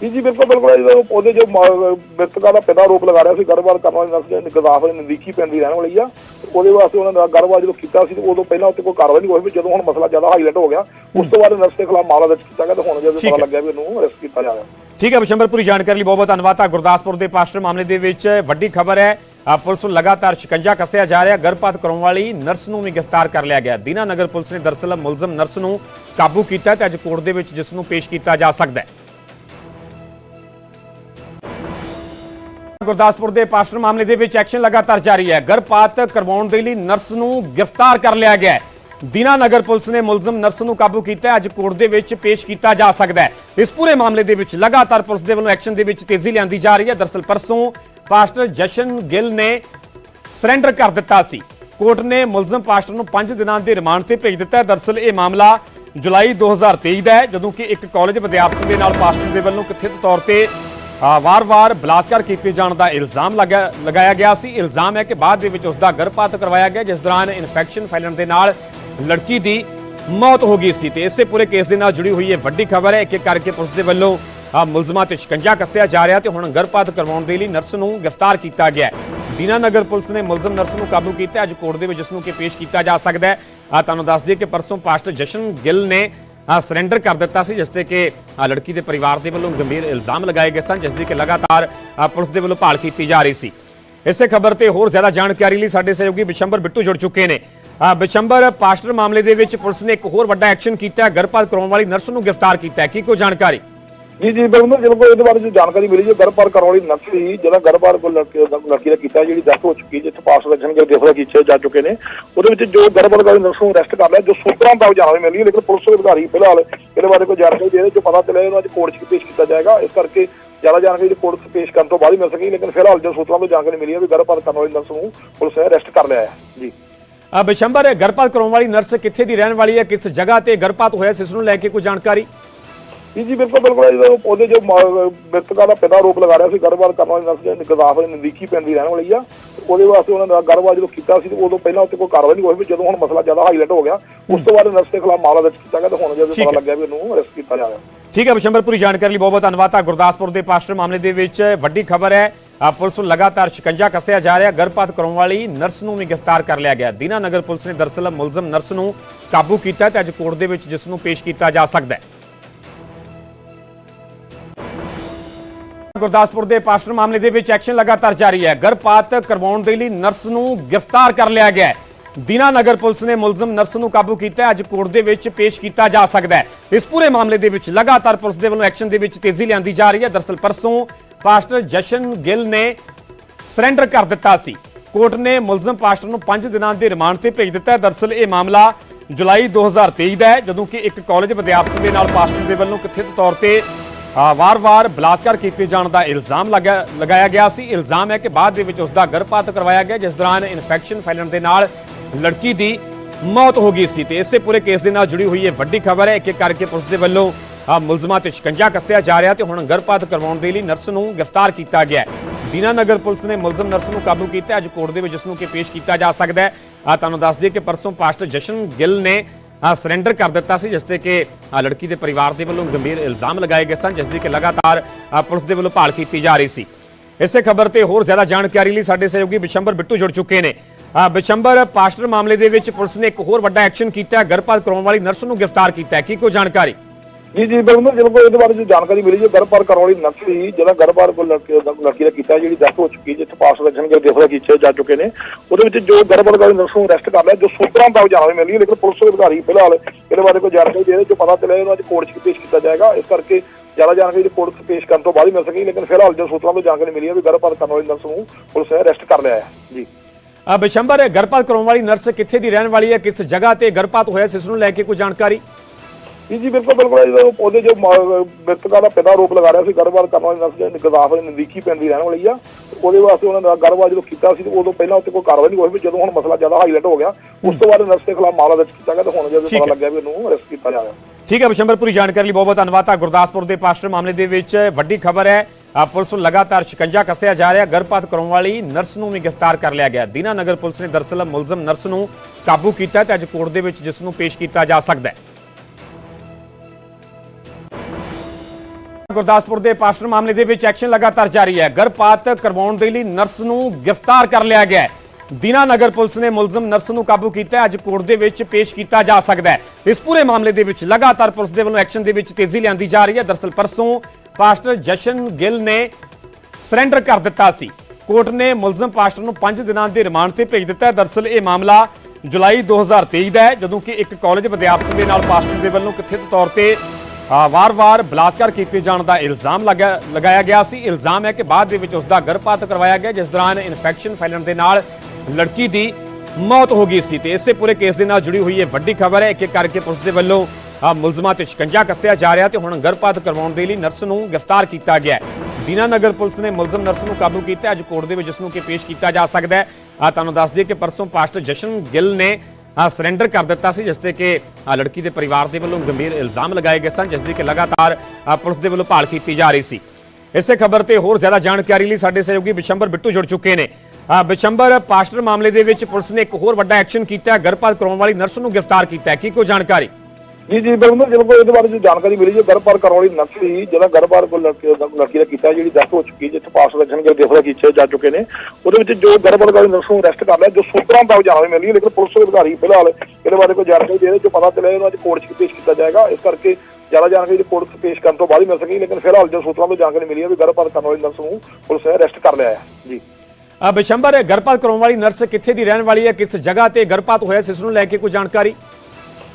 ਜੀ ਜੀ ਬਿਲਕੁਲ ਬਿਲਕੁਲ ਜਦੋਂ ਉਹਦੇ ਜੋ ਮ੍ਰਿਤਕਾ ਦਾ ਪਿਤਾ ਆਰੋਪ ਲਗਾ ਰਿਹਾ ਸੀ ਗਰਭਪਾਤ ਕਰਨ ਵਾਲੀ ਨਰਸ ਦੇ ਗਜ਼ਾਫ ਦੇ ਨਜ਼ਦੀਕੀ ਪਿੰਡ ਦੀ ਰਹਿਣ ਵਾਲੀ ਆ। ਉਹਦੇ ਵਾਸਤੇ ਉਹਨਾਂ ਦਾ ਗਰਭਪਾਤ ਜਦੋਂ ਕੀਤਾ ਸੀ ਉਦੋਂ ਪਹਿਲਾਂ ਉੱਤੇ ਕੋਈ ਕਾਰਵਾਈ ਨਹੀਂ ਹੋਈ ਜਦੋਂ ਹੁਣ ਮਸਲਾ ਜ਼ਿਆਦਾ ਹਾਈਲਾਈਟ ਹੋ ਗਿਆ ਉਸ ਤੋਂ ਬਾਅਦ ਨਰਸ ਦੇ ਖਿਲਾਫ ਮਾਮਲਾ ਦਰਜ ਕੀਤਾ ਗਿਆ ਤੇ ਹੁਣ ਜਦੋਂ ਪਤਾ। ਲੱਗਿਆ ਵੀ ਉਹਨੂੰ ਅਰੈਸਟ ਕੀਤਾ ਜਾ ਰਿਹਾ। ਠੀਕ ਹੈ ਬਿਸ਼ੰਬਰ ਪੂਰੀ ਜਾਣਕਾਰੀ ਲਈ ਬਹੁਤ ਬਹੁਤ ਧੰਨਵਾਦ। ਤਾਂ ਗੁਰਦਾਸਪੁਰ ਦੇ ਪਾਸਟਰ ਮਾਮਲੇ ਦੇ ਵਿੱਚ ਵੱਡੀ ਖਬਰ ਹੈ ਆ ਪੁਲਿਸ ਨੂੰ ਲਗਾਤਾਰ ਸ਼ਿਕੰਜਾ ਕੱਸਿਆ ਜਾ ਰਿਹਾ ਗਰਭਪਾਤ ਕਰਾਉਣ ਵਾਲੀ ਨਰਸ ਨੂੰ ਵੀ ਗ੍ਰਿਫਤਾਰ ਕਰ ਲਿਆ ਗਿਆ। ਦੀਨਾਨਗਰ ਪੁਲਿਸ ਨੇ ਦਰਸਲ ਮੁਲਜ਼ਮ ਨਰਸ ਨੂੰ ਕਾਬੂ ਕੀਤਾ ਤੇ ਅੱਜ ਕੋਰਟ ਦੇ ਵਿੱਚ ਜਿਸ ਨੂੰ ਪੇਸ਼ ਕੀਤਾ ਜਾ ਸਕਦਾ ਹੈ। ਗੁਰਦਾਸਪੁਰ ਦੇ ਪਾਸਟਰ ਮਾਮਲੇ ਦੇ ਵਿੱਚ ਐਕਸ਼ਨ ਲਗਾਤਾਰ ਜਾਰੀ ਹੈ। ਗਰਭਪਾਤ ਕਰਵਾਉਣ ਦੇ ਲਈ ਨਰਸ ਨੂੰ ਗ੍ਰਿਫਤਾਰ ਕਰ ਲਿਆ ਗਿਆ ਹੈ। ਦੀਨਾਨਗਰ ਪੁਲਿਸ ਨੇ ਮੁਲਜ਼ਮ ਨਰਸ ਨੂੰ ਕਾਬੂ ਕੀਤਾ ਹੈ। ਅੱਜ ਕੋਰਟ ਦੇ ਵਿੱਚ ਪੇਸ਼ ਕੀਤਾ ਜਾ ਸਕਦਾ ਹੈ। ਇਸ ਪੂਰੇ ਮਾਮਲੇ ਦੇ ਵਿੱਚ ਲਗਾਤਾਰ ਪੁਲਿਸ ਦੇ ਵੱਲੋਂ ਐਕਸ਼ਨ ਦੇ ਵਿੱਚ ਤੇਜ਼ੀ ਲਿਆਂਦੀ ਜਾ ਰਹੀ ਹੈ। ਦਰਸਲ ਪਰਸੋਂ ਪਾਸਟਰ ਜਸ਼ਨ ਗਿੱਲ ਨੇ ਸਰੈਂਡਰ ਕਰ ਦਿੱਤਾ ਸੀ। ਕੋਰਟ ਨੇ ਮੁਲਜ਼ਮ ਪਾਸਟਰ ਨੂੰ 5 ਦਿਨਾਂ ਦੇ ਰਿਮਾਂਡ ਤੇ ਭੇਜ ਦਿੱਤਾ ਹੈ। ਦਰਸਲ ਇਹ ਮਾਮਲਾ ਜੁਲਾਈ 2023 ਦਾ ਹੈ, ਜਦੋਂ ਕਿ ਇੱਕ ਕਾਲਜ ਵਿਦਿਆਰਥੀ ਦੇ ਨਾਲ ਪਾਸਟਰ ਦੇ ਵੱਲੋਂ ਕਥਿਤ ਤੌਰ ਤੇ ਵਾਰ-ਵਾਰ ਬਲਾਤਕਾਰ ਕੀਤੇ ਜਾਣ ਦਾ ਇਲਜ਼ਾਮ ਲਗਾ- ਲਗਾਇਆ ਗਿਆ ਸੀ। ਇਲਜ਼ਾਮ ਹੈ ਕਿ ਬਾਅਦ ਦੇ ਵਿੱਚ ਉਸ ਦਾ ਗਰਭਪਾਤ ਕਰਵਾਇਆ ਗਿਆ, ਜਿਸ ਦੌਰਾਨ ਇਨਫੈਕਸ਼ਨ ਫੈਲਣ ਦੇ ਨਾਲ ਲੜਕੀ ਦੀ ਮੌਤ ਹੋ ਗਈ ਸੀ। ਤੇ ਇਸੇ ਪੂਰੇ ਕੇਸ ਦੇ ਨਾਲ ਜੁੜੀ ਹੋਈ ਇਹ ਵੱਡੀ ਖਬਰ ਹੈ ਇੱਕ ਇੱਕ ਕਰਕੇ ਪੁਲਿਸ ਦੇ ਵੱਲੋਂ ਮੁਲਜ਼ਮਾਂ ਤੇ ਸ਼ਿਕੰਜਾ ਕੱਸਿਆ ਜਾ ਰਿਹਾ ਤੇ ਹੁਣ ਗਰਭਪਾਤ ਕਰਵਾਉਣ ਦੇ ਲਈ ਨਰਸ ਨੂੰ ਗ੍ਰਿਫਤਾਰ ਕੀਤਾ ਗਿਆ ਹੈ। ਦੀਨਾਨਗਰ ਪੁਲਿਸ ਨੇ ਮੁਲਜ਼ਮ ਨਰਸ ਨੂੰ ਕਾਬੂ ਕੀਤਾ ਅੱਜ ਕੋਰਟ ਦੇ ਵਿੱਚ ਇਸ ਨੂੰ ਕਿ ਪੇਸ਼ ਕੀਤਾ ਜਾ ਸਕਦਾ ਹੈ। ਤੁਹਾਨੂੰ ਦੱਸ ਦਈਏ ਕਿ ਪਰਸੋਂ ਪਾਸਟਰ ਜਸ਼ਨ ਗਿੱਲ ਨੇ ਸਰੈਂਡਰ ਕਰ ਦਿੱਤਾ ਸੀ, ਜਿਸ ਤੇ ਕਿ ਲੜਕੀ ਦੇ ਪਰਿਵਾਰ ਦੇ ਵੱਲੋਂ ਗੰਭੀਰ ਇਲਜ਼ਾਮ ਲਗਾਏ ਗਏ ਸਨ, ਜਿਸ ਦੀ ਕਿ ਲਗਾਤਾਰ ਪੁਲਿਸ ਦੇ ਵੱਲੋਂ ਭਾਲ ਕੀਤੀ ਜਾ ਰਹੀ ਸੀ। ਇਸੇ ਖਬਰ ਤੇ ਹੋਰ ਜ਼ਿਆਦਾ ਜਾਣਕਾਰੀ ਲਈ ਸਾਡੇ ਸਹਿਯੋਗੀ ਬਿਸ਼ੰਬਰ ਬਿੱਟੂ ਜੁੜ ਚੁੱਕੇ ਨੇ। ਬਿਸ਼ੰਬਰ, ਪਾਸਟਰ ਮਾਮਲੇ ਦੇ ਵਿੱਚ ਪੁਲਿਸ ਨੇ ਇੱਕ ਹੋਰ ਵੱਡਾ ਐਕਸ਼ਨ ਕੀਤਾ ਹੈ ਗਰਭਪਾਤ ਕਰਾਉਣ ਵਾਲੀ ਨਰਸ ਨੂੰ ਗ੍ਰਿਫਤਾਰ ਕੀਤਾ ਕੀ ਕੋਈ ਜਾਣਕਾਰੀ? ਜੀ ਜੀ ਬਿਲਕੁਲ ਜਦੋਂ ਇਹਦੇ ਬਾਰੇ ਜੋ ਜਾਣਕਾਰੀ ਮਿਲੀ ਜੋ, ਗਰਭਪਾਤ ਕਰਨ ਵਾਲੀ ਨਰਸ ਸੀ ਜਿਹਦਾ ਗਰਭਪਾਤ ਕੋਈ ਲੜਕੀ ਦਾ ਲੜਕੀ ਦਾ ਕੀਤਾ, ਜਿਹੜੀ ਡੈਥ ਹੋ ਚੁੱਕੀ ਜਿੱਥੇ ਪਾਸ ਰਜਨ ਗਿਲ ਗ੍ਰਿਫਤਾਰ ਕੀਤੇ ਜਾ ਚੁੱਕੇ ਨੇ, ਉਹਦੇ ਵਿੱਚ ਜੋ ਗਰਭਪਾਤ ਵਾਲੀ ਨਰਸ ਨੂੰ ਅਰੈਸਟ ਕਰ ਲਿਆ, ਜੋ ਸੂਤਰਾਂ ਦਾ ਜਾਣਕਾਰੀ ਮਿਲੀ ਲੇਕਿਨ ਪੁਲਿਸ ਦੇ ਅਧਿਕਾਰੀ ਫਿਲਹਾਲ ਇਹਦੇ ਬਾਰੇ ਕੋਈ ਜਾਣਕਾਰੀ ਦੇ ਰਹੇ, ਜੋ ਪਤਾ ਚੱਲਿਆ ਇਹਨੂੰ ਅੱਜ ਕੋਰਟ 'ਚ ਪੇਸ਼ ਕੀਤਾ ਜਾਏਗਾ। ਇਸ ਕਰਕੇ ਜ਼ਿਆਦਾ ਜਾਣਕਾਰੀ ਕੋਰਟ 'ਚ ਪੇਸ਼ ਕਰਨ ਤੋਂ ਬਾਅਦ ਹੀ ਮਿਲ ਸਕੀ, ਲੇਕਿਨ ਫਿਲਹਾਲ ਜੋ ਸੂਤਰਾਂ ਤੋਂ ਜਾਣਕਾਰੀ ਮਿਲੀ ਹੈ ਵੀ ਗਰਭਪਾਤ ਕਰਨ ਵਾਲੀ ਨਰਸ ਨੂੰ ਪੁਲਿਸ ਨੇ ਅਰੈਸਟ ਕਰ ਲਿਆ ਹੈ। ਜੀ। ਆ ਬਿਸ਼ੰਬਰ, ਗਰਭਪਾਤ ਕਰਾਉਣ ਵਾਲੀ ਨਰਸ ਕਿੱਥੇ ਦੀ ਰਹਿਣ ਵਾਲੀ ਹੈ, ਕਿਸ ਜਗ੍ਹਾ ਤੇ ਗਰਭਪਾਤ ਹੋਇਆ, ਇਸ ਨੂੰ ਲੈ ਕੇ ਕੋਈ ਜਾਣਕਾਰੀ? ਜੀ ਜੀ ਬਿਲਕੁਲ ਬਿਲਕੁਲ ਜਦੋਂ ਉਹਦੇ ਜੋ ਮ੍ਰਿਤਕਾ ਦਾ ਪਿਤਾ ਆਰੋਪ ਲਗਾ ਰਿਹਾ ਸੀ ਗਰਭਪਾਤ ਕਰਨ ਵਾਲੀ ਨਰਸ ਦੇ ਗਜ਼ਾਫ ਦੇ ਨਜ਼ਦੀਕੀ ਪਿੰਡ ਦੀ ਰਹਿਣ ਵਾਲੀ ਆ। ਉਹਦੇ ਵਾਸਤੇ ਉਹਨਾਂ ਦਾ ਗਰਭਪਾਤ ਜਦੋਂ ਕੀਤਾ ਸੀ ਤੇ ਉਦੋਂ ਪਹਿਲਾਂ ਉੱਤੇ ਕੋਈ ਕਾਰਵਾਈ ਨਹੀਂ ਹੋਈ ਵੀ ਜਦੋਂ ਹੁਣ ਮਸਲਾ ਜ਼ਿਆਦਾ ਹਾਈਲਾਈਟ ਹੋ ਗਿਆ ਉਸ ਤੋਂ ਬਾਅਦ ਨਰਸ ਦੇ ਖਿਲਾਫ ਮਾਮਲਾ ਦਰਜ ਕੀਤਾ ਗਿਆ ਤੇ ਹੁਣ ਜਦੋਂ ਪਤਾ। ਲੱਗਿਆ ਵੀ ਉਹਨੂੰ ਅਰੈਸਟ ਕੀਤਾ ਜਾ ਰਿਹਾ। ਠੀਕ ਹੈ ਬਿਸ਼ੰਬਰ ਪੂਰੀ ਜਾਣਕਾਰੀ ਲਈ ਬਹੁਤ ਬਹੁਤ ਧੰਨਵਾਦ। ਤਾਂ ਗੁਰਦਾਸਪੁਰ ਦੇ ਪਾਸਟਰ ਮਾਮਲੇ ਦੇ ਵਿੱਚ ਵੱਡੀ ਖਬਰ ਹੈ ਆ ਪੁਲਿਸ ਨੂੰ ਲਗਾਤਾਰ ਸ਼ਿਕੰਜਾ ਕੱਸਿਆ ਜਾ ਰਿਹਾ ਗਰਭਪਾਤ ਕਰਾਉਣ ਵਾਲੀ ਨਰਸ ਨੂੰ ਵੀ ਗ੍ਰਿਫਤਾਰ ਕਰ ਲਿਆ ਗਿਆ। ਦੀਨਾਨਗਰ ਪੁਲਿਸ ਨੇ ਦਰਸਲ ਮੁਲਜ਼ਮ ਨਰਸ ਨੂੰ ਕਾਬੂ ਕੀਤਾ ਤੇ ਅੱਜ ਕੋਰਟ ਦੇ ਵਿੱਚ ਜਿਸ ਨੂੰ ਪੇਸ਼ ਕੀਤਾ ਜਾ ਸਕਦਾ ਹੈ। ਗੁਰਦਾਸਪੁਰ ਦੇ ਪਾਸਟਰ ਮਾਮਲੇ ਦੇ ਵਿੱਚ ਐਕਸ਼ਨ ਲਗਾਤਾਰ ਜਾਰੀ ਹੈ। ਗਰਭਪਾਤ ਕਰਵਾਉਣ ਦੇ ਲਈ ਨਰਸ ਨੂੰ ਗ੍ਰਿਫਤਾਰ ਕਰ ਲਿਆ ਗਿਆ ਹੈ। ਦੀਨਾਨਗਰ ਪੁਲਿਸ ਨੇ ਮੁਲਜ਼ਮ ਨਰਸ ਨੂੰ ਕਾਬੂ ਕੀਤਾ ਅੱਜ ਕੋਰਟ ਦੇ ਵਿੱਚ ਪੇਸ਼ ਕੀਤਾ ਜਾ ਸਕਦਾ ਹੈ। ਇਸ ਪੂਰੇ ਮਾਮਲੇ ਦੇ ਵਿੱਚ ਲਗਾਤਾਰ ਪੁਲਿਸ ਦੇ ਵੱਲੋਂ ਐਕਸ਼ਨ ਦੇ ਵਿੱਚ ਤੇਜ਼ੀ ਲਿਆਂਦੀ ਜਾ ਰਹੀ ਹੈ। ਦਰਸਲ ਪਰਸੋਂ ਪਾਸਟਰ ਜਸ਼ਨ ਗਿੱਲ ਨੇ ਸਰੈਂਡਰ ਕਰ ਦਿੱਤਾ ਸੀ। ਕੋਰਟ ਨੇ ਮੁਲਜ਼ਮ ਪਾਸਟਰ ਨੂੰ 5 ਦਿਨਾਂ ਦੇ ਰਿਮਾਂਡ ਤੇ ਭੇਜ ਦਿੱਤਾ ਹੈ। ਦਰਸਲ ਇਹ ਮਾਮਲਾ ਜੁਲਾਈ 2023 ਦਾ ਹੈ, ਜਦੋਂ ਕਿ ਇੱਕ ਕਾਲਜ ਵਿਦਿਆਰਥੀ ਦੇ ਨਾਲ ਪਾਸਟਰ ਦੇ ਵੱਲੋਂ ਕਥਿਤ ਤੌਰ ਤੇ ਵਾਰ-ਵਾਰ ਬਲਾਤਕਾਰ ਕੀਤੇ ਜਾਣ ਦਾ ਇਲਜ਼ਾਮ ਲਗਾ- ਲਗਾਇਆ ਗਿਆ ਸੀ। ਇਲਜ਼ਾਮ ਹੈ ਕਿ ਬਾਅਦ ਦੇ ਵਿੱਚ ਉਸ ਦਾ ਗਰਭਪਾਤ ਕਰਵਾਇਆ ਗਿਆ, ਜਿਸ ਦੌਰਾਨ ਇਨਫੈਕਸ਼ਨ ਫੈਲਣ ਦੇ ਨਾਲ ਲੜਕੀ ਦੀ ਮੌਤ ਹੋ ਗਈ ਸੀ। ਤੇ ਇਸੇ ਪੂਰੇ ਕੇਸ ਦੇ ਨਾਲ ਜੁੜੀ ਹੋਈ ਇਹ ਵੱਡੀ ਖਬਰ ਹੈ, ਇੱਕ ਇੱਕ ਕਰਕੇ ਪੁਲਿਸ ਦੇ ਵੱਲੋਂ ਮੁਲਜ਼ਮਾਂ ਤੇ ਸ਼ਿਕੰਜਾ ਕੱਸਿਆ ਜਾ ਰਿਹਾ ਤੇ ਹੁਣ ਗਰਭਪਾਤ ਕਰਵਾਉਣ ਦੇ ਲਈ ਨਰਸ ਨੂੰ ਗ੍ਰਿਫਤਾਰ ਕੀਤਾ ਗਿਆ ਹੈ। ਦੀਨਾਨਗਰ ਪੁਲਿਸ ਨੇ ਮੁਲਜ਼ਮ ਨਰਸ ਨੂੰ ਕਾਬੂ ਕੀਤਾ ਅੱਜ ਕੋਰਟ ਦੇ ਵਿੱਚ ਜਿਸ ਨੂੰ ਕਿ ਪੇਸ਼ ਕੀਤਾ ਜਾ ਸਕਦਾ ਹੈ। ਆ ਤੁਹਾਨੂੰ ਦੱਸ ਦਈਏ ਕਿ ਪਰਸੋਂ ਪਾਸਟਰ ਜਸ਼ਨ ਗਿੱਲ ਨੇ ਸਰੈਂਡਰ ਕਰ ਦਿੱਤਾ ਸੀ, ਜਿਸ ਤੇ ਕਿ ਲੜਕੀ ਦੇ ਪਰਿਵਾਰ ਦੇ ਵੱਲੋਂ ਗੰਭੀਰ ਇਲਜ਼ਾਮ ਲਗਾਏ ਗਏ ਸਨ, ਜਿਸ ਦੀ ਕਿ ਲਗਾਤਾਰ ਪੁਲਿਸ ਦੇ ਵੱਲੋਂ ਭਾਲ ਕੀਤੀ ਜਾ ਰਹੀ ਸੀ। ਇਸੇ ਖਬਰ ਤੇ ਹੋਰ ਜ਼ਿਆਦਾ ਜਾਣਕਾਰੀ ਲਈ ਸਾਡੇ ਸਹਿਯੋਗੀ ਬਿਸ਼ੰਬਰ ਬਿੱਟੂ ਜੁੜ ਚੁੱਕੇ ਨੇ। ਬਿਸ਼ੰਬਰ, ਪਾਸਟਰ ਮਾਮਲੇ ਦੇ ਵਿੱਚ ਪੁਲਿਸ ਨੇ ਇੱਕ ਹੋਰ ਵੱਡਾ ਐਕਸ਼ਨ ਕੀਤਾ ਹੈ ਗਰਭਪਾਤ ਕਰਾਉਣ ਵਾਲੀ ਨਰਸ ਨੂੰ ਗ੍ਰਿਫਤਾਰ ਕੀਤਾ ਹੈ। ਕੀ ਕੋਈ ਜਾਣਕਾਰੀ? ਜੀ ਜੀ ਬਿਲਕੁਲ ਜਦੋਂ ਕੋਈ ਇਹਦੇ ਬਾਰੇ ਜੋ ਜਾਣਕਾਰੀ ਮਿਲੀ ਜੋ ਗਰਭਪਾਤ ਕਰਾਉਣ ਵਾਲੀ ਨਰਸ ਸੀ ਜਿਹਦਾ ਗਰਭਪਾਤ ਕੋਈ ਲੜਕੀ ਦਾ ਲੜਕੀ ਦਾ ਕੀਤਾ ਜਿਹੜੀ ਡੈਥ ਹੋ ਚੁੱਕੀ ਜਿੱਥੇ ਪਾਸ ਰਜਨ ਕੇ ਦੇਖਦਾ ਕੀਤੇ ਜਾ ਚੁੱਕੇ ਨੇ। ਉਹਦੇ ਵਿੱਚ ਜੋ ਗਰਭਪਾਤ ਵਾਲੀ ਨਰਸ ਨੂੰ ਅਰੈਸਟ ਕਰ ਲਿਆ ਜੋ ਸੂਤਰਾਂ ਦਾ ਜਾਣਕਾਰੀ ਮਿਲੀ ਹੈ, ਲੇਕਿਨ ਪੁਲਿਸ ਦੇ ਅਧਿਕਾਰੀ ਫਿਲਹਾਲ ਇਹਦੇ ਬਾਰੇ ਕੋਈ ਜਾਣਕਾਰੀ ਦੇ ਰਹੇ ਜੋ ਪਤਾ ਚੱਲਿਆ ਉਹਨਾਂ ਅੱਜ ਕੋਰਟ 'ਚ ਪੇਸ਼ ਕੀਤਾ ਜਾਏਗਾ। ਇਸ ਕਰਕੇ ਜ਼ਿਆਦਾ ਜਾਣਕਾਰੀ ਕੋਰਟ 'ਚ ਪੇਸ਼ ਕਰਨ ਤੋਂ ਬਾਅਦ ਹੀ ਮਿਲ ਸਕੀ ਲੇਕਿਨ ਫਿਲਹਾਲ ਜੋ ਸੂਤਰਾਂ ਤੋਂ ਜਾਣਕਾਰੀ ਮਿਲੀ ਹੈ ਵੀ ਗਰਭਪਾਤ ਕਰਨ ਵਾਲੀ ਨਰਸ ਨੂੰ ਪੁਲਿਸ ਨੇ ਅਰੈਸਟ ਕਰ ਲਿਆ ਹੈ। ਜੀ। ਆ ਬਿਸ਼ੰਬਰ ਗਰਭਪਾਤ ਕਰਾਉਣ ਵਾਲੀ ਨਰਸ ਕਿੱਥੇ ਦੀ ਰਹਿਣ ਵਾਲੀ ਹੈ ਕਿਸ ਜਗ੍ਹਾ ਤੇ ਗਰਭਪਾਤ ਹੋਇਆ ਇਸ ਨੂੰ ਲੈ ਕੇ ਕੋਈ ਜਾਣਕਾਰੀ? ਜੀ ਜੀ ਬਿਲਕੁਲ ਬਿਲਕੁਲ ਇਹਦੇ ਉਹਦੇ ਜੋ ਮ੍ਰਿਤਕਾ ਦਾ ਪਿਤਾ ਆਰੋਪ ਲਗਾ ਰਿਹਾ ਸੀ ਗਰਭਪਾਤ ਕਰਨ ਵਾਲੀ ਨਰਸ ਜਿਹੜੀ ਗਦਾਫ ਦੇ ਨਜ਼ਦੀਕੀ ਪਿੰਡ ਦੀ ਰਹਿਣ ਵਾਲੀ ਆ ਉਹਦੇ ਵਾਸਤੇ ਉਹਨਾਂ ਦਾ ਗਰਭਪਾਤ ਜਦੋਂ ਕੀਤਾ ਸੀ ਉਦੋਂ ਪਹਿਲਾਂ ਉੱਤੇ ਕੋਈ ਕਾਰਵਾਈ ਨਹੀਂ ਹੋਈ ਵੀ ਜਦੋਂ ਹੁਣ ਮਸਲਾ ਜ਼ਿਆਦਾ ਹਾਈਲਾਈਟ ਹੋ ਗਿਆ ਉਸ ਤੋਂ ਬਾਅਦ ਨਰਸ ਦੇ ਖਿਲਾਫ ਮਾਮਲਾ ਦਰਜ ਕੀਤਾ ਗਿਆ ਤੇ ਹੁਣ ਜਦੋਂ ਪਤਾ। ਲੱਗਿਆ ਵੀ ਉਹਨੂੰ ਅਰੈਸਟ ਕੀਤਾ ਜਾ ਰਿਹਾ। ਠੀਕ ਹੈ ਬਿਸ਼ੰਬਰ ਪੂਰੀ ਜਾਣਕਾਰੀ ਲਈ ਬਹੁਤ ਬਹੁਤ ਧੰਨਵਾਦ। ਆ ਗੁਰਦਾਸਪੁਰ ਦੇ ਪਾਸਟਰ ਮਾਮਲੇ ਦੇ ਵਿੱਚ ਵੱਡੀ ਖਬਰ ਹੈ ਆ ਪੁਲਿਸ ਨੂੰ ਲਗਾਤਾਰ ਸ਼ਿਕੰਜਾ ਕੱਸਿਆ ਜਾ ਰਿਹਾ ਗਰਭਪਾਤ ਕਰਾਉਣ ਵਾਲੀ ਨਰਸ ਨੂੰ ਵੀ ਗ੍ਰਿਫਤਾਰ ਕਰ ਲਿਆ ਗਿਆ। ਦੀਨਾ ਨਗਰ ਪੁਲਿਸ ਨੇ ਦਰਸਲ ਮੁਲਜ਼ਮ ਨਰਸ ਨੂੰ ਕਾਬੂ ਕੀਤਾ ਤੇ ਅੱਜ ਕੋਰਟ ਦੇ ਵਿੱਚ ਜਿਸ ਨੂੰ ਪੇਸ਼ ਕੀਤਾ ਜਾ ਸਕਦਾ ਹੈ। ਗੁਰਦਾਸਪੁਰ ਦੇ ਪਾਸਟਰ ਮਾਮਲੇ ਦੇ ਵਿੱਚ ਐਕਸ਼ਨ ਲਗਾਤਾਰ ਜਾਰੀ ਹੈ। ਗਰਭਪਾਤ ਕਰਵਾਉਣ ਦੇ ਲਈ ਨਰਸ ਨੂੰ ਗ੍ਰਿਫਤਾਰ ਕਰ ਲਿਆ ਗਿਆ ਹੈ। ਦੀਨਾ ਨਗਰ ਪੁਲਿਸ ਨੇ ਮੁਲਜ਼ਮ ਨਰਸ ਨੂੰ ਕਾਬੂ ਕੀਤਾ ਅੱਜ ਕੋਰਟ ਦੇ ਵਿੱਚ ਪੇਸ਼ ਕੀਤਾ ਜਾ ਸਕਦਾ ਹੈ। ਇਸ ਪੂਰੇ ਮਾਮਲੇ ਦੇ ਵਿੱਚ ਲਗਾਤਾਰ ਪੁਲਿਸ ਦੇ ਵੱਲੋਂ ਐਕਸ਼ਨ ਦੇ ਵਿੱਚ ਤੇਜ਼ੀ ਲਿਆਂਦੀ ਜਾ ਰਹੀ ਹੈ। ਦਰਸਲ ਪਰਸੋਂ ਪਾਸਟਰ ਜਸ਼ਨ ਗਿੱਲ ਨੇ ਸਰੈਂਡਰ ਕਰ ਦਿੱਤਾ ਸੀ। ਕੋਰਟ ਨੇ ਮੁਲਜ਼ਮ ਪਾਸਟਰ ਨੂੰ 5 ਦਿਨਾਂ ਦੇ ਰਿਮਾਂਡ ਤੇ ਭੇਜ ਦਿੱਤਾ ਹੈ। ਦਰਸਲ ਇਹ ਮਾਮਲਾ ਜੁਲਾਈ 2023 ਦਾ ਹੈ, ਜਦੋਂ ਕਿ ਇੱਕ ਕਾਲਜ ਵਿਦਿਆਰਥੀ ਦੇ ਨਾਲ ਪਾਸਟਰ ਦੇ ਵੱਲੋਂ ਕਥਿਤ ਤੌਰ ਤੇ ਵਾਰ-ਵਾਰ ਬਲਾਤਕਾਰ ਕੀਤੇ ਜਾਣ ਦਾ ਇਲਜ਼ਾਮ ਲਗਾ- ਲਗਾਇਆ ਗਿਆ ਸੀ। ਇਲਜ਼ਾਮ ਹੈ ਕਿ ਬਾਅਦ ਦੇ ਵਿੱਚ ਉਸ ਦਾ ਗਰਭਪਾਤ ਕਰਵਾਇਆ ਗਿਆ, ਜਿਸ ਦੌਰਾਨ ਇਨਫੈਕਸ਼ਨ ਫੈਲਣ ਦੇ ਨਾਲ ਲੜਕੀ ਦੀ ਮੌਤ ਹੋ ਗਈ ਸੀ। ਤੇ ਇਸੇ ਪੂਰੇ ਕੇਸ ਦੇ ਨਾਲ ਜੁੜੀ ਹੋਈ ਇਹ ਵੱਡੀ ਖਬਰ ਹੈ ਇੱਕ ਇੱਕ ਕਰਕੇ ਪੁਲਿਸ ਦੇ ਵੱਲੋਂ ਮੁਲਜ਼ਮਾਂ ਤੇ ਸ਼ਿਕੰਜਾ ਕੱਸਿਆ ਜਾ ਰਿਹਾ ਤੇ ਹੁਣ ਗਰਭਪਾਤ ਕਰਵਾਉਣ ਦੇ ਲਈ ਨਰਸ ਨੂੰ ਗ੍ਰਿਫਤਾਰ ਕੀਤਾ ਗਿਆ ਹੈ। ਦੀਨਾ ਨਗਰ ਪੁਲਿਸ ਨੇ ਮੁਲਜ਼ਮ ਨਰਸ ਨੂੰ ਕਾਬੂ ਕੀਤਾ ਅੱਜ ਕੋਰਟ ਦੇ ਵਿੱਚ ਜਿਸ ਨੂੰ ਕਿ ਪੇਸ਼ ਕੀਤਾ ਜਾ ਸਕਦਾ ਹੈ। ਆ, ਤੁਹਾਨੂੰ ਦੱਸ ਦਈਏ ਕਿ ਪਰਸੋਂ ਪਾਸਟਰ ਜਸ਼ਨ ਗਿੱਲ ਨੇ ਸਰੈਂਡਰ ਕਰ ਦਿੱਤਾ ਸੀ, ਜਿਸ ਤੇ ਕਿ ਲੜਕੀ ਦੇ ਪਰਿਵਾਰ ਦੇ ਵੱਲੋਂ ਗੰਭੀਰ ਇਲਜ਼ਾਮ ਲਗਾਏ ਗਏ ਸਨ, ਜਿਸ ਦੀ ਕਿ ਲਗਾਤਾਰ ਪੁਲਿਸ ਦੇ ਵੱਲੋਂ ਭਾਲ ਕੀਤੀ ਜਾ ਰਹੀ ਸੀ। ਇਸੇ ਖਬਰ ਤੇ ਹੋਰ ਜ਼ਿਆਦਾ ਜਾਣਕਾਰੀ ਲਈ ਸਾਡੇ ਸਹਿਯੋਗੀ ਬਿਸ਼ੰਬਰ ਬਿੱਟੂ ਜੁੜ ਚੁੱਕੇ ਨੇ। ਬਿਸ਼ੰਬਰ, ਪਾਸਟਰ ਮਾਮਲੇ ਦੇ ਵਿੱਚ ਪੁਲਿਸ ਨੇ ਇੱਕ ਹੋਰ ਵੱਡਾ ਐਕਸ਼ਨ ਕੀਤਾ ਹੈ। ਗਰਭਪਾਤ ਕਰਾਉਣ ਵਾਲੀ ਨਰਸ ਨੂੰ ਗ੍ਰਿਫਤਾਰ ਕੀਤਾ ਹੈ। ਕੀ ਕੋਈ ਜਾਣਕਾਰੀ? ਜੀ ਜੀ ਬਿਲਕੁਲ ਜਦੋਂ ਕੋਈ ਇਹਦੇ ਬਾਰੇ ਜੋ ਜਾਣਕਾਰੀ ਮਿਲੀ, ਜੋ ਗਰਭਪਾਤ ਕਰਾਉਣ ਵਾਲੀ ਨਰਸ ਸੀ ਗਰਭਪਾਤ ਕੋਈ ਲੜਕੀ ਦਾ ਲੜਕੀ ਦਾ ਕੀਤਾ, ਜਿਹੜੀ ਡੈਥ ਹੋ ਚੁੱਕੀ ਜਿੱਥੇ ਪਾਸ ਰਜਨ ਕੇ ਦੇਖਦਾ ਕੀਤੇ ਜਾ ਚੁੱਕੇ ਨੇ। ਉਹਦੇ ਵਿੱਚ ਜੋ ਗਰਭਪਾਤ ਵਾਲੀ ਨਰਸ ਨੂੰ ਅਰੈਸਟ ਕਰ ਲਿਆ, ਜੋ ਸੂਤਰਾਂ ਦਾ ਜਾਣਕਾਰੀ ਮਿਲੀ, ਲੇਕਿਨ ਪੁਲਿਸ ਦੇ ਅਧਿਕਾਰੀ ਫਿਲਹਾਲ ਇਹਦੇ ਬਾਰੇ ਕੋਈ ਜਾਣਕਾਰੀ ਦੇ ਰਹੇ, ਜੋ ਪਤਾ ਚੱਲਿਆ ਇਹਨੂੰ ਅੱਜ ਕੋਰਟ 'ਚ ਪੇਸ਼ ਕੀਤਾ ਜਾਏਗਾ। ਇਸ ਕਰਕੇ ਜ਼ਿਆਦਾ ਜਾਣਕਾਰੀ ਕੋਰਟ 'ਚ ਪੇਸ਼ ਕਰਨ ਤੋਂ ਬਾਅਦ ਹੀ ਮਿਲ ਸਕੀ, ਲੇਕਿਨ ਫਿਲਹਾਲ ਜੋ ਸੂਤਰਾਂ ਤੋਂ ਜਾਣਕਾਰੀ ਮਿਲੀ ਹੈ ਵੀ ਗਰਭਪਾਤ ਕਰਨ ਵਾਲੀ ਨਰਸ ਨੂੰ ਪੁਲਿਸ ਨੇ ਅਰੈਸਟ ਕਰ ਲਿਆ ਹੈ। ਜੀ। ਆ ਬਿਸ਼ੰਬਰ ਗਰਭਪਾਤ ਕਰਾਉਣ ਵਾਲੀ ਨਰਸ ਕਿੱਥੇ ਦੀ ਰਹਿਣ ਵਾਲੀ ਹੈ, ਕਿਸ ਜਗ੍ਹਾ ਤੇ ਗਰਭਪਾਤ ਹੋਇਆ, ਇਸ ਨੂੰ ਲੈ ਕੇ ਕੋਈ ਜਾਣਕਾਰੀ?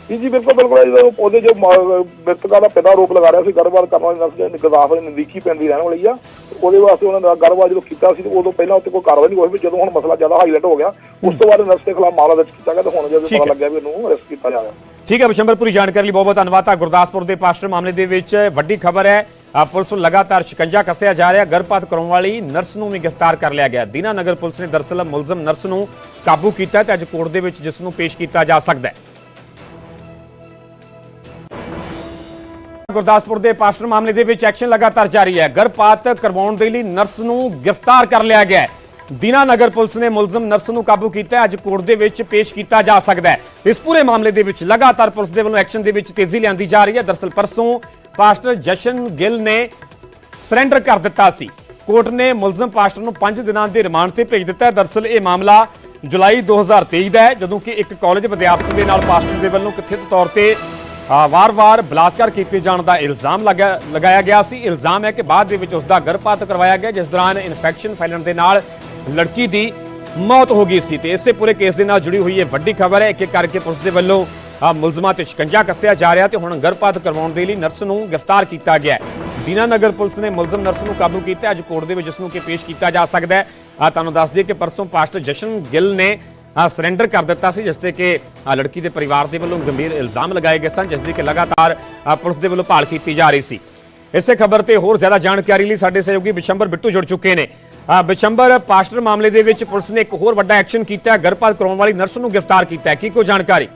ਜੀ ਜੀ ਬਿਲਕੁਲ ਬਿਲਕੁਲ ਇਹਦੇ ਉਹਦੇ ਜੋ ਮ੍ਰਿਤਕਾ ਦਾ ਪਿਤਾ ਆਰੋਪ ਲਗਾ ਰਿਹਾ ਸੀ ਗਰਭਪਾਤ ਕਰਨ ਵਾਲੀ ਗਦਾਫ ਦੇ ਨਜ਼ਦੀਕੀ ਪਿੰਡ ਦੀ ਰਹਿਣ ਵਾਲੀ ਆ ਉਹਦੇ ਵਾਸਤੇ ਉਹਨਾਂ ਦਾ ਗਰਭਪਾਤ ਜਦੋਂ ਕੀਤਾ ਸੀ ਉਦੋਂ ਪਹਿਲਾਂ ਉੱਤੇ ਕੋਈ ਕਾਰਵਾਈ ਨਹੀਂ ਹੋਈ ਵੀ ਜਦੋਂ ਹੁਣ ਮਸਲਾ ਜ਼ਿਆਦਾ ਹਾਈਲਾਈਟ ਹੋ ਗਿਆ ਉਸ ਤੋਂ ਬਾਅਦ ਨਰਸ ਦੇ ਖਿਲਾਫ ਮਾਮਲਾ ਦਰਜ ਕੀਤਾ ਗਿਆ ਤੇ ਹੁਣ ਜਦੋਂ ਪਤਾ। ਲੱਗਿਆ ਵੀ ਉਹਨੂੰ ਅਰੈਸਟ ਕੀਤਾ ਜਾ ਰਿਹਾ। ਠੀਕ ਹੈ ਬਿਸ਼ੰਬਰ ਪੂਰੀ ਜਾਣਕਾਰੀ ਲਈ ਬਹੁਤ ਬਹੁਤ ਧੰਨਵਾਦ। ਆ ਗੁਰਦਾਸਪੁਰ ਦੇ ਪਾਸਟਰ ਮਾਮਲੇ ਦੇ ਵਿੱਚ ਵੱਡੀ ਖਬਰ ਹੈ ਆ ਪੁਲਿਸ ਨੂੰ ਲਗਾਤਾਰ ਸ਼ਿਕੰਜਾ ਕੱਸਿਆ ਜਾ ਰਿਹਾ ਗਰਭਪਾਤ ਕਰਾਉਣ ਵਾਲੀ ਨਰਸ ਨੂੰ ਵੀ ਗ੍ਰਿਫਤਾਰ ਕਰ ਲਿਆ ਗਿਆ। ਦੀਨਾ ਨਗਰ ਪੁਲਿਸ ਨੇ ਦਰਸਲ ਮੁਲਜ਼ਮ ਨਰਸ ਨੂੰ ਕਾਬੂ ਕੀਤਾ ਤੇ ਅੱਜ ਕੋਰਟ ਦੇ ਵਿੱਚ ਜਿਸ ਨੂੰ ਪੇਸ਼ ਕੀਤਾ ਜਾ ਸਕਦਾ ਹੈ। ਗੁਰਦਾਸਪੁਰ ਦੇ ਪਾਸਟਰ ਮਾਮਲੇ ਦੇ ਵਿੱਚ ਐਕਸ਼ਨ ਲਗਾਤਾਰ ਜਾਰੀ ਹੈ। ਗਰਭਪਾਤ ਕਰਵਾਉਣ ਦੇ ਲਈ ਨਰਸ ਨੂੰ ਗ੍ਰਿਫਤਾਰ ਕਰ ਲਿਆ ਗਿਆ ਹੈ। ਦੀਨਾ ਨਗਰ ਪੁਲਿਸ ਨੇ ਮੁਲਜ਼ਮ ਨਰਸ ਨੂੰ ਕਾਬੂ ਕੀਤਾ ਹੈ। ਅੱਜ ਕੋਰਟ ਦੇ ਵਿੱਚ ਪੇਸ਼ ਕੀਤਾ ਜਾ ਸਕਦਾ ਹੈ। ਇਸ ਪੂਰੇ ਮਾਮਲੇ ਦੇ ਵਿੱਚ ਲਗਾਤਾਰ ਪੁਲਿਸ ਦੇ ਵੱਲੋਂ ਐਕਸ਼ਨ ਦੇ ਵਿੱਚ ਤੇਜ਼ੀ ਲਿਆਂਦੀ ਜਾ ਰਹੀ ਹੈ। ਦਰਸਲ ਪਰਸੋਂ ਪਾਸਟਰ ਜਸ਼ਨ ਗਿੱਲ ਨੇ ਸਰੈਂਡਰ ਕਰ ਦਿੱਤਾ ਸੀ। ਕੋਰਟ ਨੇ ਮੁਲਜ਼ਮ ਪਾਸਟਰ ਨੂੰ 5 ਦਿਨਾਂ ਦੇ ਰਿਮਾਂਡ ਤੇ ਭੇਜ ਦਿੱਤਾ ਹੈ। ਦਰਸਲ ਇਹ ਮਾਮਲਾ ਜੁਲਾਈ 2023 ਦਾ ਹੈ, ਜਦੋਂ ਕਿ ਇੱਕ ਕਾਲਜ ਵਿਦਿਆਰਥੀ ਦੇ ਨਾਲ ਪਾਸਟਰ ਦੇ ਵੱਲੋਂ ਕਥਿਤ ਤੌਰ ਤੇ ਵਾਰ-ਵਾਰ ਬਲਾਤਕਾਰ ਕੀਤੇ ਜਾਣ ਦਾ ਇਲਜ਼ਾਮ ਲਗਾ- ਲਗਾਇਆ ਗਿਆ ਸੀ। ਇਲਜ਼ਾਮ ਹੈ ਕਿ ਬਾਅਦ ਦੇ ਵਿੱਚ ਉਸ ਦਾ ਗਰਭਪਾਤ ਕਰਵਾਇਆ ਗਿਆ, ਜਿਸ ਦੌਰਾਨ ਇਨਫੈਕਸ਼ਨ ਫੈਲਣ ਦੇ ਨਾਲ ਲੜਕੀ ਦੀ ਮੌਤ ਹੋ ਗਈ ਸੀ। ਤੇ ਇਸੇ ਪੂਰੇ ਕੇਸ ਦੇ ਨਾਲ ਜੁੜੀ ਹੋਈ ਇਹ ਵੱਡੀ ਖਬਰ ਹੈ ਇੱਕ ਇੱਕ ਕਰਕੇ ਪੁਲਿਸ ਦੇ ਵੱਲੋਂ ਮੁਲਜ਼ਮਾਂ ਤੇ ਸ਼ਿਕੰਜਾ ਕੱਸਿਆ ਜਾ ਰਿਹਾ ਤੇ ਹੁਣ ਗਰਭਪਾਤ ਕਰਵਾਉਣ ਦੇ ਲਈ ਨਰਸ ਨੂੰ ਗ੍ਰਿਫਤਾਰ ਕੀਤਾ ਗਿਆ ਹੈ। ਦੀਨਾ ਪੁਲਿਸ ਨੇ ਮੁਲਜ਼ਮ ਨਰਸ ਨੂੰ ਕਾਬੂ ਕੀਤਾ ਅੱਜ ਕੋਰਟ ਦੇ ਵਿੱਚ ਇਸ ਨੂੰ ਕਿ ਪੇਸ਼ ਕੀਤਾ ਜਾ ਸਕਦਾ ਹੈ। ਆ, ਤੁਹਾਨੂੰ ਦੱਸ ਦਈਏ ਕਿ ਪਰਸੋਂ ਪਾਸਟਰ ਜਸ਼ਨ ਗਿੱਲ ਨੇ ਸਰੈਂਡਰ ਕਰ ਦਿੱਤਾ ਸੀ, ਜਿਸ ਤੇ ਕਿ ਲੜਕੀ ਦੇ ਪਰਿਵਾਰ ਦੇ ਵੱਲੋਂ ਗੰਭੀਰ ਇਲਜ਼ਾਮ ਲਗਾਏ ਗਏ ਸਨ, ਜਿਸ ਦੀ ਕਿ ਲਗਾਤਾਰ ਪੁਲਿਸ ਦੇ ਵੱਲੋਂ ਭਾਲ ਕੀਤੀ ਜਾ ਰਹੀ ਸੀ। ਇਸੇ ਖਬਰ ਤੇ ਹੋਰ ਜ਼ਿਆਦਾ ਜਾਣਕਾਰੀ ਲਈ ਸਾਡੇ ਸਹਿਯੋਗੀ ਬਿਸ਼ੰਬਰ ਬਿੱਟੂ ਜੁੜ ਚੁੱਕੇ ਨੇ। ਬਿਸ਼ੰਬਰ, ਪਾਸਟਰ ਮਾਮਲੇ ਦੇ ਵਿੱਚ ਪੁਲਿਸ ਨੇ ਇੱਕ ਹੋਰ ਵੱਡਾ ਐਕਸ਼ਨ ਕੀਤਾ ਹੈ ਗਰਭਪਾਤ ਕਰਾਉਣ ਵਾਲੀ ਨਰਸ ਨੂੰ ਗ੍ਰਿਫਤਾਰ ਕੀਤਾ ਹੈ। ਕੀ ਕੋਈ ਜਾਣਕਾਰੀ?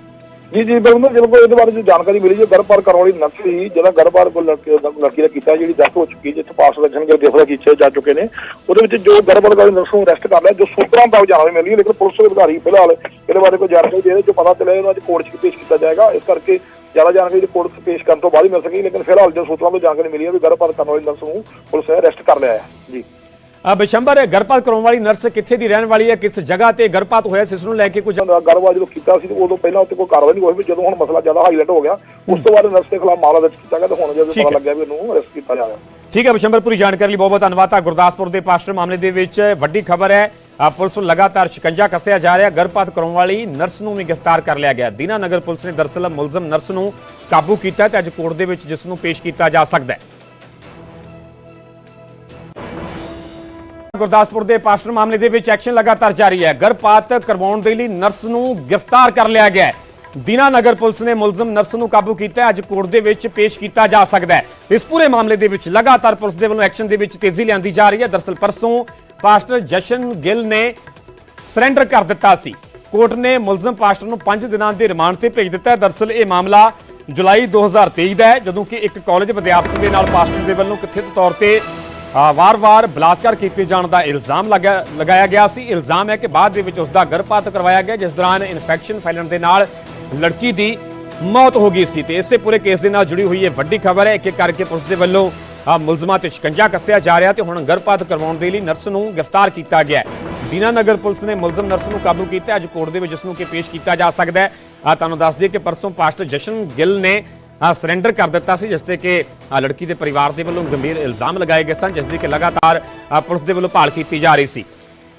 ਜੀ ਜੀ ਬਿਲਕੁਲ ਜਦੋਂ ਕੋਈ ਇਹਦੇ ਬਾਰੇ ਜੋ ਜਾਣਕਾਰੀ ਮਿਲੀ ਜੋ ਗਰਭਪਾਤ ਕਰਾਉਣ ਵਾਲੀ ਨਰਸ ਸੀ ਜਿਹਦਾ ਗਰਭਪਾਤ ਕੋਈ ਲੜਕੀ ਦਾ ਲੜਕੀ ਦਾ ਕੀਤਾ ਜਿਹੜੀ ਦੱਸ ਹੋ ਚੁੱਕੀ ਜਿੱਥੇ ਪਾਸ ਰਜਨ ਕੇ ਦੇਖਦਾ ਕੀਤੇ ਜਾ ਚੁੱਕੇ ਨੇ। ਉਹਦੇ ਵਿੱਚ ਜੋ ਗਰਭਪਾਤ ਵਾਲੀ ਨਰਸ ਨੂੰ ਅਰੈਸਟ ਕਰ ਲਿਆ ਜੋ ਸੂਤਰਾਂ ਦਾ ਜਾਣਕਾਰੀ ਮਿਲੀ ਹੈ, ਲੇਕਿਨ ਪੁਲਿਸ ਦੇ ਅਧਿਕਾਰੀ ਫਿਲਹਾਲ ਇਹਦੇ ਬਾਰੇ ਕੋਈ ਜਾਣਕਾਰੀ ਦੇ ਰਹੇ ਜੋ ਪਤਾ ਚੱਲਿਆ ਉਹਨਾਂ ਅੱਜ ਕੋਰਟ 'ਚ ਪੇਸ਼ ਕੀਤਾ ਜਾਏਗਾ। ਇਸ ਕਰਕੇ ਜ਼ਿਆਦਾ ਜਾਣਕਾਰੀ ਕੋਰਟ 'ਚ ਪੇਸ਼ ਕਰਨ ਤੋਂ ਬਾਅਦ ਹੀ ਮਿਲ ਸਕੀ ਲੇਕਿਨ ਫਿਲਹਾਲ ਜੋ ਸੂਤਰਾਂ ਤੋਂ ਜਾਣਕਾਰੀ ਮਿਲੀ ਹੈ ਵੀ ਗਰਭਪਾਤ ਕਰਨ ਵਾਲੀ ਨਰਸ ਨੂੰ ਪੁਲਿਸ ਨੇ ਅਰੈਸਟ ਕਰ ਲਿਆ ਹੈ। ਜੀ। ਬਿਸ਼ੰਬਰ ਗਰਭਪਾਤ ਕਰਾਉਣ ਵਾਲੀ ਨਰਸ ਕਿੱਥੇ ਦੀ ਰਹਿਣ ਵਾਲੀ ਹੈ? ਕਿਸ ਜਗ੍ਹਾ ਤੇ ਗਰਭਪਾਤ ਹੋਇਆ ਸੀ ਇਸ ਨੂੰ ਲੈ ਕੇ ਕੁਝ ਗਰਭਾ ਜਦੋਂ ਕੀਤਾ ਸੀ ਉਦੋਂ ਪਹਿਲਾਂ ਉੱਤੇ ਕੋਈ ਕਾਰਵਾਈ ਨਹੀਂ ਹੋਈ ਜਦੋਂ ਹੁਣ ਮਸਲਾ ਜ਼ਿਆਦਾ ਹਾਈਲਾਈਟ ਹੋ ਗਿਆ ਉਸ ਤੋਂ ਬਾਅਦ ਨਰਸ ਦੇ ਖਿਲਾਫ ਮਾਮਲਾ ਦਰਜ ਕੀਤਾ ਗਿਆ ਤੇ ਹੁਣ ਜਦੋਂ ਪਤਾ। ਲੱਗਿਆ ਵੀ ਉਹਨੂੰ ਅਰੈਸਟ ਕੀਤਾ ਜਾ ਰਿਹਾ। ਠੀਕ ਹੈ ਬਿਸ਼ੰਬਰ ਪੂਰੀ ਜਾਣਕਾਰੀ ਲਈ ਬਹੁਤ ਬਹੁਤ ਧੰਨਵਾਦ। ਆ ਗੁਰਦਾਸਪੁਰ ਦੇ ਪਾਸਟਰ ਮਾਮਲੇ ਦੇ ਵਿੱਚ ਵੱਡੀ ਖਬਰ ਹੈ। ਪੁਲਿਸ ਨੂੰ ਲਗਾਤਾਰ ਸ਼ਿਕੰਜਾ ਕੱਸਿਆ ਜਾ ਰਿਹਾ। ਗਰਭਪਾਤ ਕਰਾਉਣ ਵਾਲੀ ਨਰਸ ਨੂੰ ਵੀ ਗ੍ਰਿਫਤਾਰ ਕਰ ਲਿਆ ਗਿਆ। ਦੀਨਾ ਨਗਰ ਪੁਲਿਸ ਨੇ ਦਰਅਸਲ ਮੁਲਜ਼ਮ ਨਰਸ ਨੂੰ ਕਾਬੂ ਕੀਤਾ ਤੇ ਅੱਜ ਕੋਰਟ ਦੇ ਵਿੱਚ ਜਿਸ ਨੂੰ ਪੇਸ਼ ਕੀਤਾ ਜਾ ਸਕਦਾ ਹੈ। ਗੁਰਦਾਸਪੁਰ ਦੇ ਪਾਸਟਰ ਮਾਮਲੇ ਦੇ ਵਿੱਚ ਐਕਸ਼ਨ ਲਗਾਤਾਰ ਜਾਰੀ ਹੈ। ਗਰਭਪਾਤ ਕਰਵਾਉਣ ਦੇ ਲਈ ਨਰਸ ਨੂੰ ਗ੍ਰਿਫਤਾਰ ਕਰ ਲਿਆ ਗਿਆ ਹੈ। ਦੀਨਾ ਨਗਰ ਪੁਲਿਸ ਨੇ ਮੁਲਜ਼ਮ ਨਰਸ ਨੂੰ ਕਾਬੂ ਕੀਤਾ ਅੱਜ ਕੋਰਟ ਦੇ ਵਿੱਚ ਪੇਸ਼ ਕੀਤਾ ਜਾ ਸਕਦਾ ਹੈ। ਇਸ ਪੂਰੇ ਮਾਮਲੇ ਦੇ ਵਿੱਚ ਲਗਾਤਾਰ ਪੁਲਿਸ ਦੇ ਵੱਲੋਂ ਐਕਸ਼ਨ ਦੇ ਵਿੱਚ ਤੇਜ਼ੀ ਲਿਆਂਦੀ ਜਾ ਰਹੀ ਹੈ। ਦਰਅਸਲ ਪਰਸੋਂ ਪਾਸਟਰ ਜਸ਼ਨ ਗਿੱਲ ਨੇ ਸਰੈਂਡਰ ਕਰ ਦਿੱਤਾ ਸੀ। ਕੋਰਟ ਨੇ ਮੁਲਜ਼ਮ ਪਾਸਟਰ ਨੂੰ 5 ਦਿਨਾਂ ਦੇ ਰਿਮਾਂਡ ਤੇ ਭੇਜ ਦਿੱਤਾ ਹੈ। ਦਰਅਸਲ ਇਹ ਮਾਮਲਾ ਜੁਲਾਈ 2023 ਦਾ ਹੈ, ਜਦੋਂ ਕਿ ਇੱਕ ਕਾਲਜ ਵਿਦਿਆਰਥੀ ਦੇ ਨਾਲ ਪਾਸਟਰ ਦੇ ਵੱਲੋਂ ਕਥਿਤ ਤੌਰ ਤੇ ਵਾਰ-ਵਾਰ ਬਲਾਤਕਾਰ ਕੀਤੇ ਜਾਣ ਦਾ ਇਲਜ਼ਾਮ ਲਗਾ- ਲਗਾਇਆ ਗਿਆ ਸੀ। ਇਲਜ਼ਾਮ ਹੈ ਕਿ ਬਾਅਦ ਦੇ ਵਿੱਚ ਉਸ ਦਾ ਗਰਭਪਾਤ ਕਰਵਾਇਆ ਗਿਆ, ਜਿਸ ਦੌਰਾਨ ਇਨਫੈਕਸ਼ਨ ਫੈਲਣ ਦੇ ਨਾਲ ਲੜਕੀ ਦੀ ਮੌਤ ਹੋ ਗਈ ਸੀ। ਤੇ ਇਸੇ ਪੂਰੇ ਕੇਸ ਦੇ ਨਾਲ ਜੁੜੀ ਹੋਈ ਇਹ ਵੱਡੀ ਖਬਰ ਹੈ, ਇੱਕ ਇੱਕ ਕਰਕੇ ਪੁਲਿਸ ਦੇ ਵੱਲੋਂ ਮੁਲਜ਼ਮਾਂ ਤੇ ਸ਼ਿਕੰਜਾ ਕੱਸਿਆ ਜਾ ਰਿਹਾ ਤੇ ਹੁਣ ਗਰਭਪਾਤ ਕਰਵਾਉਣ ਦੇ ਲਈ ਨਰਸ ਨੂੰ ਗ੍ਰਿਫਤਾਰ ਕੀਤਾ ਗਿਆ ਹੈ। ਦੀਨਾ ਨਗਰ ਪੁਲਿਸ ਨੇ ਮੁਲਜ਼ਮ ਨਰਸ ਨੂੰ ਕਾਬੂ ਕੀਤਾ ਅੱਜ ਕੋਰਟ ਦੇ ਵਿੱਚ ਇਸ ਨੂੰ ਕਿ ਪੇਸ਼ ਕੀਤਾ ਜਾ ਸਕਦਾ ਹੈ। ਆ, ਤੁਹਾਨੂੰ ਦੱਸ ਦਈਏ ਕਿ ਪਰਸੋਂ ਪਾਸਟਰ ਜਸ਼ਨ ਗਿੱਲ ਨੇ ਸਰੈਂਡਰ ਕਰ ਦਿੱਤਾ ਸੀ, ਜਿਸ ਤੇ ਕਿ ਲੜਕੀ ਦੇ ਪਰਿਵਾਰ ਦੇ ਵੱਲੋਂ ਗੰਭੀਰ ਇਲਜ਼ਾਮ ਲਗਾਏ ਗਏ ਸਨ, ਜਿਸ ਦੀ ਕਿ ਲਗਾਤਾਰ ਪੁਲਿਸ ਦੇ ਵੱਲੋਂ ਭਾਲ ਕੀਤੀ ਜਾ ਰਹੀ ਸੀ।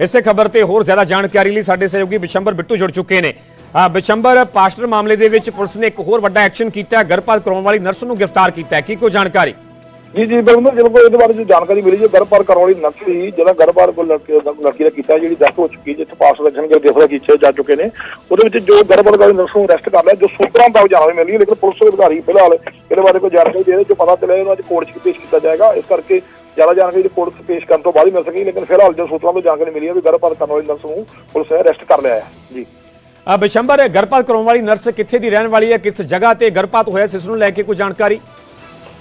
ਇਸੇ ਖਬਰ ਤੇ ਹੋਰ ਜ਼ਿਆਦਾ ਜਾਣਕਾਰੀ ਲਈ ਸਾਡੇ ਸਹਿਯੋਗੀ ਬਿਸ਼ੰਬਰ ਬਿੱਟੂ ਜੁੜ ਚੁੱਕੇ ਨੇ। ਬਿਸ਼ੰਬਰ, ਪਾਸਟਰ ਮਾਮਲੇ ਦੇ ਵਿੱਚ ਪੁਲਿਸ ਨੇ ਇੱਕ ਹੋਰ ਵੱਡਾ ਐਕਸ਼ਨ ਕੀਤਾ। ਹੈ ਗਰਭਪਾਤ ਕਰਾਉਣ ਵਾਲੀ ਨਰਸ ਨੂੰ ਗ੍ਰਿਫਤਾਰ ਕੀਤਾ। ਕੀ ਕੋਈ ਜਾਣਕਾਰੀ? ਜੀ ਜੀ ਬਿਲਕੁਲ ਜਦੋਂ ਕੋਈ ਇਹਦੇ ਬਾਰੇ ਜੋ ਜਾਣਕਾਰੀ ਮਿਲੀ ਜੋ ਗਰਭਪਾਤ ਕਰਾਉਣ ਵਾਲੀ ਨਰਸ ਸੀ ਜਿਹੜਾ ਗਰਭਪਾਤ ਕੋਈ ਲੜਕੀ ਲੜਕੀ ਦਾ ਕੀਤਾ ਜਿਹੜੀ ਡੈਥ ਹੋ ਚੁੱਕੀ ਜਿੱਥੇ ਪਾਸ ਰਜਨ ਕੇ ਗ੍ਰਿਫਤਾਰ ਕੀਤੇ ਜਾ ਚੁੱਕੇ ਨੇ ਉਹਦੇ ਵਿੱਚ ਜੋ ਗਰਭਪਾਤ ਵਾਲੀ ਨਰਸ ਨੂੰ ਅਰੈਸਟ ਕਰ ਲਿਆ ਜੋ ਸੂਤਰਾਂ ਤੱਕ ਜਾਣਕਾਰੀ ਮਿਲੀ ਹੈ, ਲੇਕਿਨ ਪੁਲਿਸ ਦੇ ਅਧਿਕਾਰੀ ਫਿਲਹਾਲ ਇਹਦੇ ਬਾਰੇ ਕੋਈ ਜਾਣਕਾਰੀ ਦੇ ਰਹੇ ਜੋ ਪਤਾ ਚੱਲਿਆ ਇਹਨੂੰ ਅੱਜ ਕੋਰਟ 'ਚ ਪੇਸ਼ ਕੀਤਾ ਜਾਏਗਾ ਇਸ ਕਰਕੇ ਜ਼ਿਆਦਾ ਜਾਣਕਾਰੀ ਕੋਰਟ 'ਚ ਪੇਸ਼ ਕਰਨ ਤੋਂ ਬਾਅਦ ਹੀ ਮਿਲ ਸਕੀ ਲੇਕਿਨ ਫਿਲਹਾਲ ਜੋ ਸੂਤਰਾਂ ਤੋਂ ਜਾਣਕਾਰੀ ਮਿਲੀ ਹੈ ਵੀ ਗਰਭਪਾਤ ਕਰਨ ਵਾਲੀ ਨਰਸ ਨੂੰ ਪੁਲਿਸ ਨੇ ਅਰੈਸਟ ਕਰ ਲਿਆ ਹੈ ਜੀ। ਆ ਬਿਸ਼ੰਬਰ ਗਰਭਪਾਤ ਕਰਾਉਣ ਵਾਲੀ ਨਰਸ ਕਿੱਥੇ ਦੀ ਰਹਿਣ ਵਾਲੀ ਹੈ ਕਿਸ ਜਗ੍ਹਾ ਤੇ ਗਰਭਪਾਤ ਹੋਇਆ ਇਸ ਨੂੰ ਲੈ ਕੇ ਕੋਈ ਜਾਣਕਾਰੀ?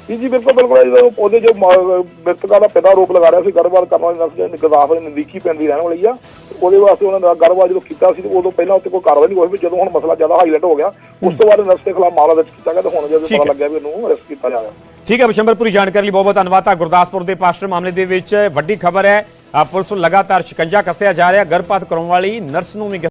ਜੀ ਜੀ ਬਿਲਕੁਲ ਬਿਲਕੁਲ ਜਦੋਂ ਉਹਦੇ ਜੋ ਮ੍ਰਿਤਕਾ ਦਾ ਪਿਤਾ ਆਰੋਪ ਲਗਾ ਰਿਹਾ ਸੀ ਗਰਭਪਾਤ ਕਰਨ ਵਾਲੀ ਨਰਸ ਦੇ ਗਜ਼ਾਫ ਦੇ ਨਜ਼ਦੀਕੀ ਪਿੰਡ ਦੀ ਰਹਿਣ ਵਾਲੀ ਆ ਉਹਦੇ ਵਾਸਤੇ ਉਹਨਾਂ ਦਾ ਗਰਭਪਾਤ ਜਦੋਂ ਕੀਤਾ ਸੀ ਤੇ ਉਦੋਂ ਪਹਿਲਾਂ ਉੱਤੇ ਕੋਈ ਕਾਰਵਾਈ ਨਹੀਂ ਹੋਈ ਵੀ ਜਦੋਂ ਹੁਣ ਮਸਲਾ ਜ਼ਿਆਦਾ ਹਾਈਲਾਈਟ ਹੋ ਗਿਆ ਉਸ ਤੋਂ ਬਾਅਦ ਨਰਸ ਦੇ ਖਿਲਾਫ ਮਾਮਲਾ ਦਰਜ ਕੀਤਾ ਗਿਆ ਤੇ ਹੁਣ ਜਦੋਂ ਪਤਾ। ਲੱਗਿਆ ਵੀ ਉਹਨੂੰ ਅਰੈਸਟ ਕੀਤਾ ਜਾ ਰਿਹਾ। ਠੀਕ ਹੈ ਬਿਸ਼ੰਬਰ ਪੂਰੀ ਜਾਣਕਾਰੀ ਲਈ ਬਹੁਤ ਬਹੁਤ ਧੰਨਵਾਦ। ਆ ਗੁਰਦਾਸਪੁਰ ਦੇ ਪਾਸਟਰ ਮਾਮਲੇ ਦੇ ਵਿੱਚ ਵੱਡੀ ਖਬਰ ਹੈ। ਪੁਲਿਸ ਨੂੰ ਲਗਾਤਾਰ ਸ਼ਿਕੰਜਾ ਕੱਸਿਆ ਜਾ ਰਿਹਾ ਗਰਭਪਾਤ ਕਰਾਉਣ ਵਾਲੀ ਨਰਸ ਨੂੰ ਵੀ